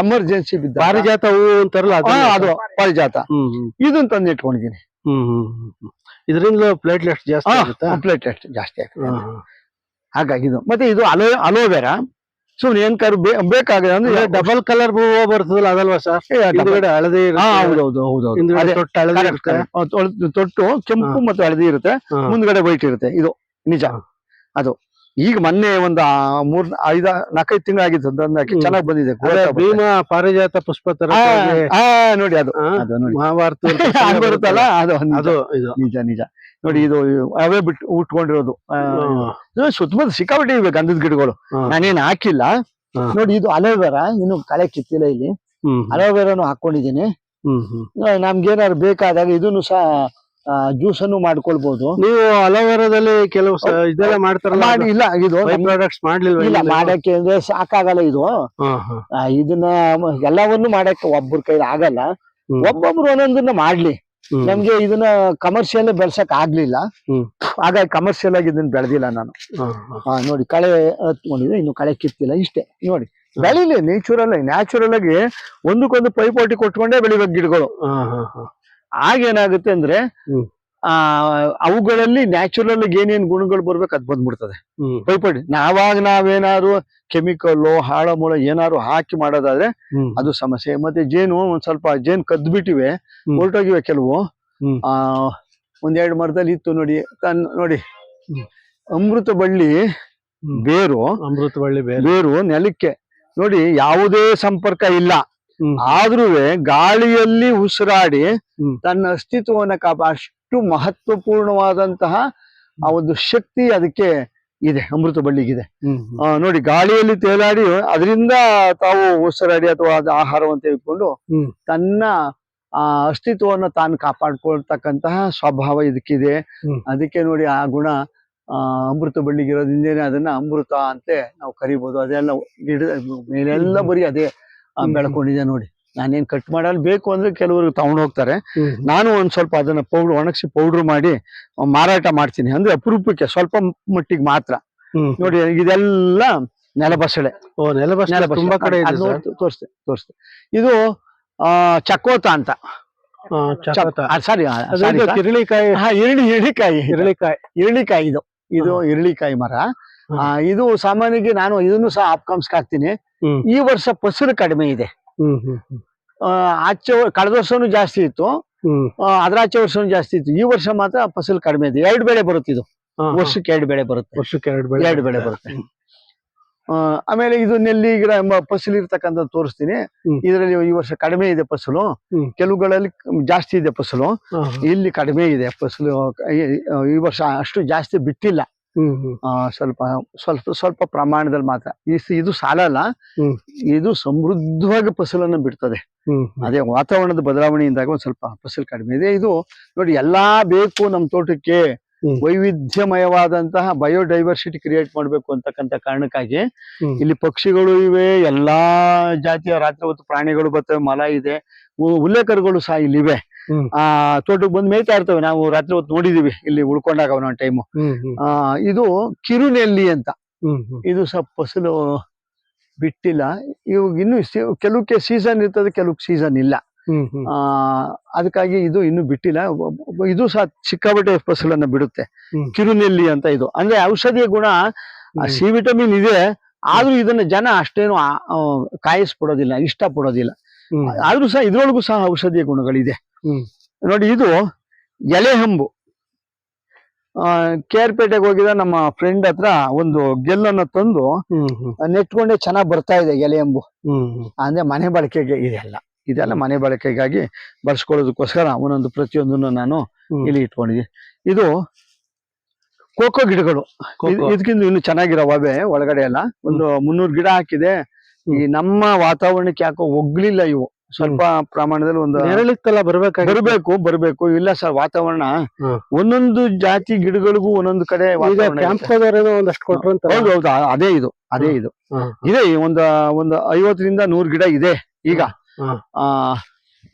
ಎಮರ್ಜೆನ್ಸಿ ಬಿದ್ದ ಪಾರಿಜಾತ ಹೂ ಅಂತಾರಲ್ಲ ಅದು ಅದು ಪಾರಿಜಾತ. ಇದನ್ನ ತಂದು ಇಟ್ಕೊಂಡಿದ್ದೀನಿ ಇದರಿಂದ ಪ್ಲೇಟ್ಲೆಟ್ಸ್ ಜಾಸ್ತಿ ಪ್ಲೇಟ್ ಪ್ಲೇಟ್ಲೆಟ್ ಜಾಸ್ತಿ ಆಗ್ತದೆ. ಹಾಗಾಗಿ ಇದು ಮತ್ತೆ ಇದು ಅಲೋ ಅಲೋವೆರಾ? ಸುಮ್ನೆ ಏನ್ ಕರ್ ಬೇಕಾಗಿದೆ ಅಂದ್ರೆ ಡಬಲ್ ಕಲರ್ ಹೂವು ಬರ್ತದಲ್ಲ ಅದಲ್ವಾ ಸರ್ ಹಿಂದ್ಗಡೆ ಹಳದಿ ಹೌದೌದು ಹೌದೌದು. ತೊಟ್ಟು. ಹೌದು, ಕೆಂಪು ಮತ್ತೆ ಹಳದಿ ಇರುತ್ತೆ. ಮುಂದ್ಗಡೆ ವೈಟ್ ಇರುತ್ತೆ. ಇದು ನಿಜ. ಅದು ಈಗ ಮೊನ್ನೆ ಒಂದ್ ಆ ಮೂರ್ ಐದ ನಾಲ್ಕೈದು ತಿಂಗಳಾಗಿತ್ತು ತಂದಾಕಿ ಹ್ಮ್. ಚೆನ್ನಾಗಿ ಬಂದಿದೆ ಅದೇ ಭೀಮ ಪಾರಿಜಾತ ಪುಷ್ಪ ತರ ಆ, ನೋಡಿ ಅದು ಆ, ಅದು ನೋಡಿ. ಮಹಾಭಾರತದಲ್ಲಿ ಅದು ಬರುತ್ತಲ್ಲ? ಅದು ನಿಜ. ಅದು ಇದು. ನಿಜ ನಿಜ. ನೋಡಿ ಇದು ಅವೇ ಬಿಟ್ಟು ಉಟ್ಕೊಂಡಿರೋದು. ಆ, ಹಾ, ಇದು ಸುತ್ತಮುತ್ತ ಸಿಕ್ಕಾಪಟ್ಟೆ ಇವೆ ಗಂಧದ ಗಿಡಗಳು. ಹಾ. ನಾನೇನ್ ಹಾಕಿಲ್ಲ. ಹಾ. ನೋಡಿ ಇದು ಅಲೋವೆರಾ ಇನ್ನು ಕಳೆ ಕಿತ್ತಿಲ್ಲ ಇಲ್ಲಿ. ಹ್ಮ್ ಅಲೋವೆರಾನು ಹಾಕೊಂಡಿದ್ದೀನಿ. ಹ್ಮ್ ಹ್ಮ್. ಆ, ನಮ್ಗೇನಾದ್ರು ಬೇಕಾದಾಗ ಇದನ್ನು ಸಹ ಜ್ಯೂಸ್ ಅನ್ನು ಮಾಡ್ಕೊಳ್ಬಹುದು ನೀವು ಅಲೋವೆರಾದಲ್ಲಿ ಕೆಲವು ಇದೆಲ್ಲ ಮಾಡ್ತಾರಲ್ಲ ಮಾಡಿ ಇಲ್ಲ ಇದು ಪ್ರಾಡಕ್ಟ್ಸ್ ಮಾಡ್ಲಿಲ್ವಾ ಇಲ್ಲ ಮಾಡಕ್ಕೆ ಅಂದ್ರೆ ಸಾಕಾಗಲ್ಲ ಇದು. ಇದನ್ನ ಎಲ್ಲವನ್ನು ಮಾಡಕ್ಕೆ ಒಬ್ಬರ ಕೈ ಆಗಲ್ಲ. ಒಬ್ಬೊಬ್ರು ಒಂದೊಂದನ್ನ ಮಾಡ್ಲಿ. ನಮ್ಗೆ ಇದನ್ನ ಕಮರ್ಷಿಯಲ್ ಬೆಳ್ಸಕ್ ಆಗ್ಲಿಲ್ಲ. ಹಾಗಾಗಿ ಕಮರ್ಷಿಯಲ್ ಆಗಿ ಇದನ್ನ ಬೆಳೆದಿಲ್ಲ ನಾನು. ನೋಡಿ ಕಳೆ ಹತ್ಕೊಂಡಿದೆ. ಇನ್ನು ಕಳೆ ಕಿತ್ತಿಲ್ಲ ಇಷ್ಟೇ. ನೋಡಿ ಬೆಳಿಲಿ ನ್ಯಾಚುರಲ್ ನ್ಯಾಚುರಲ್ ಆಗಿ ಒಂದಕ್ಕೊಂದು ಪೈಪೋಟಿ ಕೊಟ್ಕೊಂಡೇ ಬೆಳಿಬೇಕು ಗಿಡಗಳು. ಆಗೇನಾಗುತ್ತೆ ಅಂದ್ರೆ ಆ ಅವುಗಳಲ್ಲಿ ನ್ಯಾಚುರಲ್ ಏನೇನ್ ಗುಣಗಳು ಬರ್ಬೇಕು ಅದ್ ಬಂದ್ಬಿಡ್ತದೆ. ಪೈಪೋಟಿ ನಾವಾಗ ನಾವೇನಾದ್ರು ಕೆಮಿಕಲ್ ಹಾಳಮೂಳ ಏನಾದ್ರು ಹಾಕಿ ಮಾಡೋದಾದ್ರೆ ಅದು ಸಮಸ್ಯೆ. ಮತ್ತೆ ಜೇನು ಒಂದ್ ಸ್ವಲ್ಪ ಜೇನ್ ಕದ್ದು ಬಿಟ್ಟಿವೆ ಹೊರಟೋಗಿವೆ ಕೆಲವು. ಆ ಒಂದೆರಡು ಮರದಲ್ಲಿ ಇತ್ತು ನೋಡಿ ನೋಡಿ. ಅಮೃತ ಬಳ್ಳಿ ಬೇರು ಅಮೃತ ಬಳ್ಳಿ ಬೇರು ನೆಲಕ್ಕೆ. ನೋಡಿ ಯಾವುದೇ ಸಂಪರ್ಕ ಇಲ್ಲ. ಆದ್ರೂ ಗಾಳಿಯಲ್ಲಿ ಉಸಿರಾಡಿ ತನ್ನ ಅಸ್ತಿತ್ವವನ್ನ ಕಾಪ ಅಷ್ಟು ಮಹತ್ವಪೂರ್ಣವಾದಂತಹ ಆ ಒಂದು ಶಕ್ತಿ ಅದಕ್ಕೆ ಇದೆ ಅಮೃತ ಬಳ್ಳಿಗಿದೆ. ನೋಡಿ ಗಾಳಿಯಲ್ಲಿ ತೇಲಾಡಿ ಅದರಿಂದ ತಾವು ಉಸಿರಾಡಿ ಅಥವಾ ಅದು ಆಹಾರವನ್ನು ತೆಗೆದುಕೊಂಡು ತನ್ನ ಆ ಅಸ್ತಿತ್ವವನ್ನು ತಾನು ಕಾಪಾಡ್ಕೊಳ್ತಕ್ಕಂತಹ ಸ್ವಭಾವ ಇದಕ್ಕಿದೆ. ಅದಕ್ಕೆ ನೋಡಿ ಆ ಗುಣ ಆ ಅಮೃತ ಬಳ್ಳಿಗಿರೋದ್ರಿಂದನೇ ಅದನ್ನ ಅಮೃತ ಅಂತೆ ನಾವು ಕರಿಬಹುದು ಅದೆಲ್ಲ ಗಿಡ ಮೇಲೆಲ್ಲ. ಬರೀ ಅದೇ. ಬೆಳ್ಕೊಂಡಿದೆ ನೋಡಿ. ನಾನೇನ್ ಕಟ್ ಮಾಡಲ್ಲ. ಬೇಕು ಅಂದ್ರೆ ಕೆಲವರು ತಗೊಂಡ್ ಹೋಗ್ತಾರೆ. ನಾನು ಒಂದ್ ಸ್ವಲ್ಪ ಅದನ್ನ ಪೌಡರ್ ಒಣಗಿಸಿ ಪೌಡರ್ ಮಾಡಿ ಮಾರಾಟ ಮಾಡ್ತೀನಿ. ಅಂದ್ರೆ ಅಪರೂಪಕ್ಕೆ ಸ್ವಲ್ಪ ಮಟ್ಟಿಗೆ ಮಾತ್ರ. ನೋಡಿ ಇದೆಲ್ಲ ನೆಲಬಸಳೆ. ತುಂಬಾ ಕಡೆ ತೋರಿಸ್ತೆ ತೋರಿಸ್ತೆ. ಇದು ಆ ಚಕೋತ ಅಂತ. ಸಾರಿ ಅದು ಇದು ಕಿರಳಿಕಾಯಿ. ಹಾ ಇರಳಿ ಇರಳಿಕಾಯಿ ಕಿರಳಿಕಾಯಿ ಇರಳಿಕಾಯಿ ಇದು. ಇದು ಇರಳಿಕಾಯಿ ಮರ. ಇದು ಸಾಮಾನ್ಯವಾಗಿ ನಾನು ಇದನ್ನು ಸಹ ಆಪ್ಕಾಮ್ಸ್ಗೆ ಹಾಕ್ತೀನಿ. ಈ ವರ್ಷ ಫಸಲು ಕಡಿಮೆ ಇದೆ. ಆಚೆ ಕಳೆದ ವರ್ಷನು ಜಾಸ್ತಿ ಇತ್ತು. ಅದ್ರ ಆಚೆ ವರ್ಷನು ಜಾಸ್ತಿ ಇತ್ತು. ಈ ವರ್ಷ ಮಾತ್ರ ಫಸಲು ಕಡಿಮೆ ಇದೆ. ಎರಡು ಬೆಳೆ ಬರುತ್ತೆ ಇದು. ವರ್ಷಕ್ಕೆ ಎರಡು ಬೆಳೆ ಬರುತ್ತೆ. ವರ್ಷಕ್ಕೆ ಎರಡು ಬೆಳೆ ಎರಡು ಬೆಳೆ ಬರುತ್ತೆ. ಆಮೇಲೆ ಇದು ನೆಲ್ಲಿ ಗಿಡ ಎಂಬ ಫಸಲು ಇರ್ತಕ್ಕಂಥ ತೋರಿಸ್ತೀನಿ. ಇದರಲ್ಲಿ ಈ ವರ್ಷ ಕಡಿಮೆ ಇದೆ ಫಸಲು. ಕೆಲವುಗಳಲ್ಲಿ ಜಾಸ್ತಿ ಇದೆ ಫಸಲು. ಇಲ್ಲಿ ಕಡಿಮೆ ಇದೆ ಫಸಲು. ಈ- ವರ್ಷ ಅಷ್ಟು ಜಾಸ್ತಿ ಬಿಟ್ಟಿಲ್ಲ. ಸ್ವಲ್ಪ ಸ್ವಲ್ಪ ಸ್ವಲ್ಪ ಪ್ರಮಾಣದಲ್ಲಿ ಮಾತ್ರ. ಈ ಇದು ಸಾಲಲ್ಲ ಅಲ್ಲ. ಇದು ಸಮೃದ್ಧವಾಗಿ ಫಸಲನ್ನು ಬಿಡ್ತದೆ. ಅದೇ ವಾತಾವರಣದ ಬದಲಾವಣೆಯಿಂದಾಗ ಒಂದ್ ಸ್ವಲ್ಪ ಫಸಲು ಕಡಿಮೆ ಇದೆ. ಇದು ನೋಡಿ ಎಲ್ಲಾ ಬೇಕು ನಮ್ಮ ತೋಟಕ್ಕೆ. ವೈವಿಧ್ಯಮಯವಾದಂತಹ ಬಯೋಡೈವರ್ಸಿಟಿ ಕ್ರಿಯೇಟ್ ಮಾಡ್ಬೇಕು ಅಂತಕ್ಕಂಥ ಕಾರಣಕ್ಕಾಗಿ ಇಲ್ಲಿ ಪಕ್ಷಿಗಳು ಇವೆ ಎಲ್ಲಾ ಜಾತಿಯ ರಾತ್ರಿ ಹೊತ್ತು ಪ್ರಾಣಿಗಳು ಬರ್ತವೆ ಮಲ ಇದೆ ಉಲ್ಲೇಖರುಗಳು ಸಹ ಇಲ್ಲಿವೆ. ಆ ತೋಟಕ್ಕೆ ಬಂದು ಮೇಯ್ತಾ ಇರ್ತವೆ. ನಾವು ರಾತ್ರಿ ಹೊತ್ತು ನೋಡಿದೀವಿ. ಇಲ್ಲಿ ಉಳ್ಕೊಂಡಾಗ ಒಂದೊಂದು ಟೈಮು ಆ ಇದು ಕಿರುನೆಲ್ಲಿ ಅಂತ. ಇದು ಸ್ವಲ್ಪ ಫಸಲು ಬಿಟ್ಟಿಲ್ಲ. ಇವಾಗ ಇನ್ನು ಕೆಲವಕ್ಕೆ ಸೀಸನ್ ಇರ್ತದೆ ಕೆಲವಕ್ಕೆ ಸೀಸನ್ ಇಲ್ಲ. ಆ ಅದಕ್ಕಾಗಿ ಇದು ಇನ್ನು ಬಿಟ್ಟಿಲ್ಲ. ಇದು ಸಹ ಸಿಕ್ಕಾಪಟ್ಟೆ ಫಸಲನ್ನ ಬಿಡುತ್ತೆ. ಕಿರುನೆಲ್ಲಿ ಅಂತ ಇದು. ಅಂದ್ರೆ ಔಷಧಿಯ ಗುಣ ಸಿ ವಿಟಮಿನ್ ಇದೆ. ಆದ್ರೂ ಇದನ್ನ ಜನ ಅಷ್ಟೇನು ಕಾಯಿಸ್ಬಿಡೋದಿಲ್ಲ ಇಷ್ಟ ಪಡೋದಿಲ್ಲ ಆದ್ರೂ ಸಹ ಇದ್ರೊಳಗೂ ಸಹ ಔಷಧಿಯ ಗುಣಗಳಿದೆ. ನೋಡಿ ಇದು ಎಲೆಹಂಬು ಆರ್ ಪೇಟೆಗೆ ಹೋಗಿದ ನಮ್ಮ ಫ್ರೆಂಡ್ ಹತ್ರ ಒಂದು ಗೆಲ್ಲನ್ನ ತಂದು ನೆಟ್ಕೊಂಡೆ ಚೆನ್ನಾಗಿ ಬರ್ತಾ ಇದೆ ಎಲೆಹಂಬು ಅಂದ್ರೆ ಮನೆ ಬಳಕೆಗೆ ಇದೆಲ್ಲ. ಇದೆಲ್ಲ ಮನೆ ಬಳಕೆಗಾಗಿ ಬಳಸ್ಕೊಳ್ಳೋದಕ್ಕೋಸ್ಕರ ಒಂದೊಂದು ಪ್ರತಿಯೊಂದನ್ನು ನಾನು ಇಲ್ಲಿ ಇಟ್ಕೊಂಡಿದ್ದೀನಿ. ಇದು ಕೋಕೋ ಗಿಡಗಳು. ಇದಕ್ಕಿಂತ ಇನ್ನು ಚೆನ್ನಾಗಿರೋವೆ ಒಳಗಡೆ ಎಲ್ಲ. ಒಂದು ಮುನ್ನೂರು ಗಿಡ ಹಾಕಿದೆ. ಈ ನಮ್ಮ ವಾತಾವರಣಕ್ಕೆ ಯಾಕೋ ಒಗ್ಲಿಲ್ಲ ಇವು. ಸ್ವಲ್ಪ ಪ್ರಮಾಣದಲ್ಲಿ ಒಂದು ನೆರಳಿತ್ತಲ್ಲ ಬರ್ಬೇಕಾಗಿ ಬರಬೇಕು ಬರಬೇಕು. ಇಲ್ಲ ಸರ್ ವಾತಾವರಣ ಒಂದೊಂದು ಜಾತಿ ಗಿಡಗಳಿಗೂ ಒಂದೊಂದು ಕಡೆ ಒಂದಷ್ಟು ಕೊಟ್ಟರು ಹೌದು ಅದೇ ಇದು ಅದೇ ಇದು. ಇದೆ ಒಂದು ಒಂದು ಐವತ್ತರಿಂದ ನೂರು ಗಿಡ ಇದೆ ಈಗ. ಆ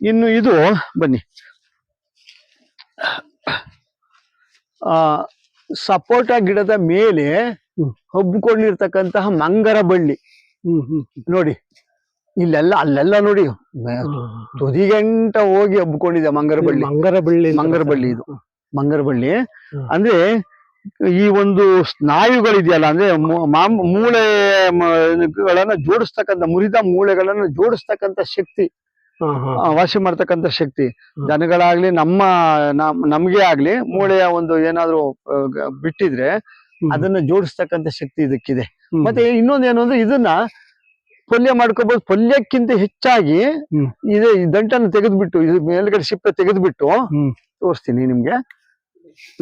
ಇನ್ನು ಇದು ಬನ್ನಿ. ಆ ಸಪೋಟ ಗಿಡದ ಮೇಲೆ ಹಬ್ಬಿಕೊಂಡಿರತಕ್ಕಂತಹ ಹಬ್ಬಿಕೊಂಡಿರ್ತಕ್ಕಂತಹ ಮಂಗರ ಬಳ್ಳಿ ಹ್ಮ್ ಹ್ಮ್. ನೋಡಿ. ಇಲ್ಲೆಲ್ಲ ಅಲ್ಲೆಲ್ಲ ನೋಡಿ ತುದಿಗಂಟ ಹೋಗಿ ಹಬ್ಬಕೊಂಡಿದೆ ಮಂಗರ ಬಳ್ಳಿ ಮಂಗರ ಬಳ್ಳಿ ಮಂಗರ ಬಳ್ಳಿ ಇದು ಮಂಗರ ಬಳ್ಳಿ ಅಂದ್ರೆ ಈ ಒಂದು ಸ್ನಾಯುಗಳಿದೆಯಲ್ಲ ಅಂದ್ರೆ ಮೂಳೆಗಳನ್ನ ಜೋಡಿಸ್ತಕ್ಕಂಥ ಮುರಿದ ಮೂಳೆಗಳನ್ನ ಜೋಡಿಸ್ತಕ್ಕಂಥ ಶಕ್ತಿ ವಾಸಿ ಮಾಡ್ತಕ್ಕಂಥ ಶಕ್ತಿ. ದನಗಳಾಗ್ಲಿ ಜನಗಳಾಗ್ಲಿ ನಮ್ಮ ನಮ್- ನಮ್ಗೆ ಆಗ್ಲಿ ಮೂಳೆಯ ಒಂದು ಏನಾದ್ರು ಬಿಟ್ಟಿದ್ರೆ ಅದನ್ನ ಜೋಡಿಸ್ತಕ್ಕಂಥ ಶಕ್ತಿ ಇದಕ್ಕಿದೆ. ಮತ್ತೆ ಇನ್ನೊಂದೇನು ಅಂದ್ರೆ ಇದನ್ನ ಪಲ್ಯ ಮಾಡ್ಕೋಬಹುದು ಪಲ್ಯಕ್ಕಿಂತ ಹೆಚ್ಚಾಗಿ. ಇದೆ ಈ ದಂಟನ್ನು ತೆಗೆದ್ಬಿಟ್ಟು ಇದು ಮೇಲ್ಗಡೆ ಸಿಪ್ಪೆ ತೆಗೆದ್ಬಿಟ್ಟು. ತೋರಿಸ್ತೀನಿ ನಿಮ್ಗೆ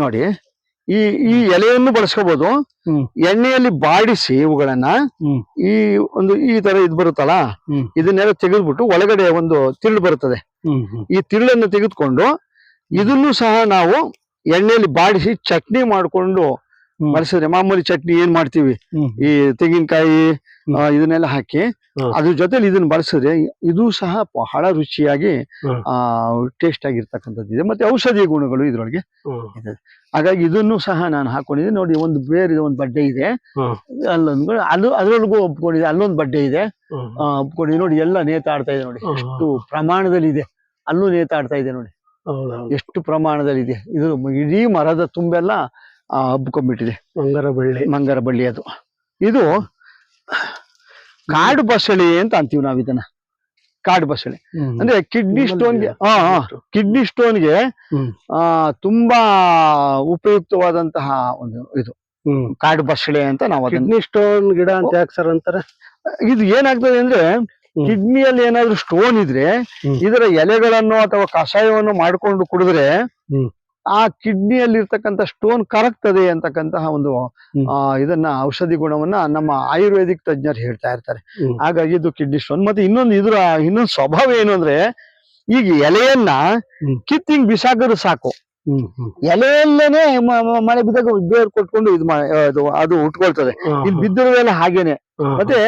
ನೋಡಿ ಈ ಈ ಎಲೆಯನ್ನು ಬಳಸ್ಕೋಬಹುದು ಎಣ್ಣೆಯಲ್ಲಿ ಬಾಡಿಸಿ ಇವುಗಳನ್ನ. ಈ ಒಂದು ಈ ತರ ಇದು ಬರುತ್ತಲ್ಲ. ಇದನ್ನೆಲ್ಲ ತೆಗೆದ್ಬಿಟ್ಟು ಒಳಗಡೆ ಒಂದು ತಿರುಳು ಹ್ಮ್ ಈ ತಿರುಳನ್ನು ತೆಗೆದುಕೊಂಡು ಇದನ್ನು ಸಹ ನಾವು ಎಣ್ಣೆಯಲ್ಲಿ ಬಾಡಿಸಿ ಚಟ್ನಿ ಮಾಡಿಕೊಂಡು. ಬಳಸಿದ್ರೆ ಮಾಮೂಲಿ ಚಟ್ನಿ ಏನ್ ಮಾಡ್ತೀವಿ ಈ ತೆಂಗಿನಕಾಯಿ ಇದನ್ನೆಲ್ಲ ಹಾಕಿ. ಅದ್ರ ಜೊತೆಲಿ ಇದನ್ನ ಬಳಸಿದ್ರೆ ಇದು ಸಹ ಬಹಳ ರುಚಿಯಾಗಿ ಆ ಟೇಸ್ಟ್ ಆಗಿರ್ತಕ್ಕಂಥದ್ದು ಇದೆ. ಮತ್ತೆ ಔಷಧಿ ಗುಣಗಳು ಇದ್ರೊಳಗೆ. ಹಾಗಾಗಿ ಇದನ್ನು ಸಹ ನಾನು ಹಾಕೊಂಡಿದ್ದೀನಿ ನೋಡಿ ಒಂದು ಬೇರೆ ಒಂದು ಬಡ್ಡೆ ಇದೆ. ಅಲ್ಲೊಂದು ಅಲ್ಲೂ ಅದ್ರೊಳಗೂ ಒಪ್ಕೊಂಡಿದೆ ಅಲ್ಲೊಂದು ಬಡ್ಡೆ ಇದೆ. ಒಪ್ಕೊಂಡಿದೆ ನೋಡಿ ಎಲ್ಲ ನೇತಾಡ್ತಾ ಇದೆ ನೋಡಿ. ಎಷ್ಟು ಪ್ರಮಾಣದಲ್ಲಿ ಇದೆ. ಅಲ್ಲೂ ನೇತಾಡ್ತಾ ಇದೆ ನೋಡಿ. ಎಷ್ಟು ಪ್ರಮಾಣದಲ್ಲಿ ಇದೆ. ಇದು ಇಡೀ ಮರದ ತುಂಬೆಲ್ಲ ಹಬ್ಕೊಂಡ್ಬಿಟ್ಟಿದೆ ಮಂಗರ ಬಳ್ಳಿ ಮಂಗರ ಬಳ್ಳಿ ಅದು. ಇದು ಕಾಡು ಬಸಳೆ ಅಂತ ಅಂತೀವಿ ನಾವು ಇದನ್ನ. ಕಾಡು ಬಸಳೆ. ಅಂದ್ರೆ ಕಿಡ್ನಿ ಸ್ಟೋನ್ಗೆ ಹಾ ಕಿಡ್ನಿ ಸ್ಟೋನ್ಗೆ. ಆ ತುಂಬಾ ಉಪಯುಕ್ತವಾದಂತಹ ಒಂದು ಇದು. ಕಾಡು ಬಸಳೆ ಅಂತ ನಾವು ಕಿಡ್ನಿ ಸ್ಟೋನ್ ಗಿಡ ಅಂತ ಯಾಕೆ ಸರ್ ಅಂತಾರೆ? ಇದು ಏನಾಗ್ತದೆ ಅಂದ್ರೆ ಕಿಡ್ನಿಯಲ್ಲಿ ಏನಾದ್ರು ಸ್ಟೋನ್ ಇದ್ರೆ ಇದರ ಎಲೆಗಳನ್ನು ಅಥವಾ ಕಷಾಯವನ್ನು ಮಾಡಿಕೊಂಡು ಕುಡಿದ್ರೆ. ಆ ಕಿಡ್ನಿಯಲ್ಲಿ ಇರ್ತಕ್ಕಂಥ ಸ್ಟೋನ್ ಕರಗ್ತದೆ ಅಂತಕ್ಕಂತಹ ಒಂದು ಇದನ್ನ ಔಷಧಿ ಗುಣವನ್ನ ನಮ್ಮ ಆಯುರ್ವೇದಿಕ್ ತಜ್ಞರು ಹೇಳ್ತಾ ಇರ್ತಾರೆ. ಹಾಗಾಗಿ ಇದು ಕಿಡ್ನಿ ಸ್ಟೋನ್. ಮತ್ತೆ ಇನ್ನೊಂದು ಇದ್ರ ಇನ್ನೊಂದು ಸ್ವಭಾವ ಏನು ಅಂದ್ರೆ ಈಗ ಎಲೆಯನ್ನ ಕಿತ್ತಿಂಗ್ ಬಿಸಾಕರು ಸಾಕು. ಎಲೆಯಲ್ಲೇನೆ ಮಳೆ ಬಿದ್ದಾಗ ಬೇರ್ ಕೊಟ್ಕೊಂಡು ಇದು ಅದು ಉಟ್ಕೊಳ್ತದೆ. ಇಲ್ಲಿ ಬಿದ್ದಿರೋದೆಲ್ಲ ಹಾಗೇನೆ. ಮತ್ತೆ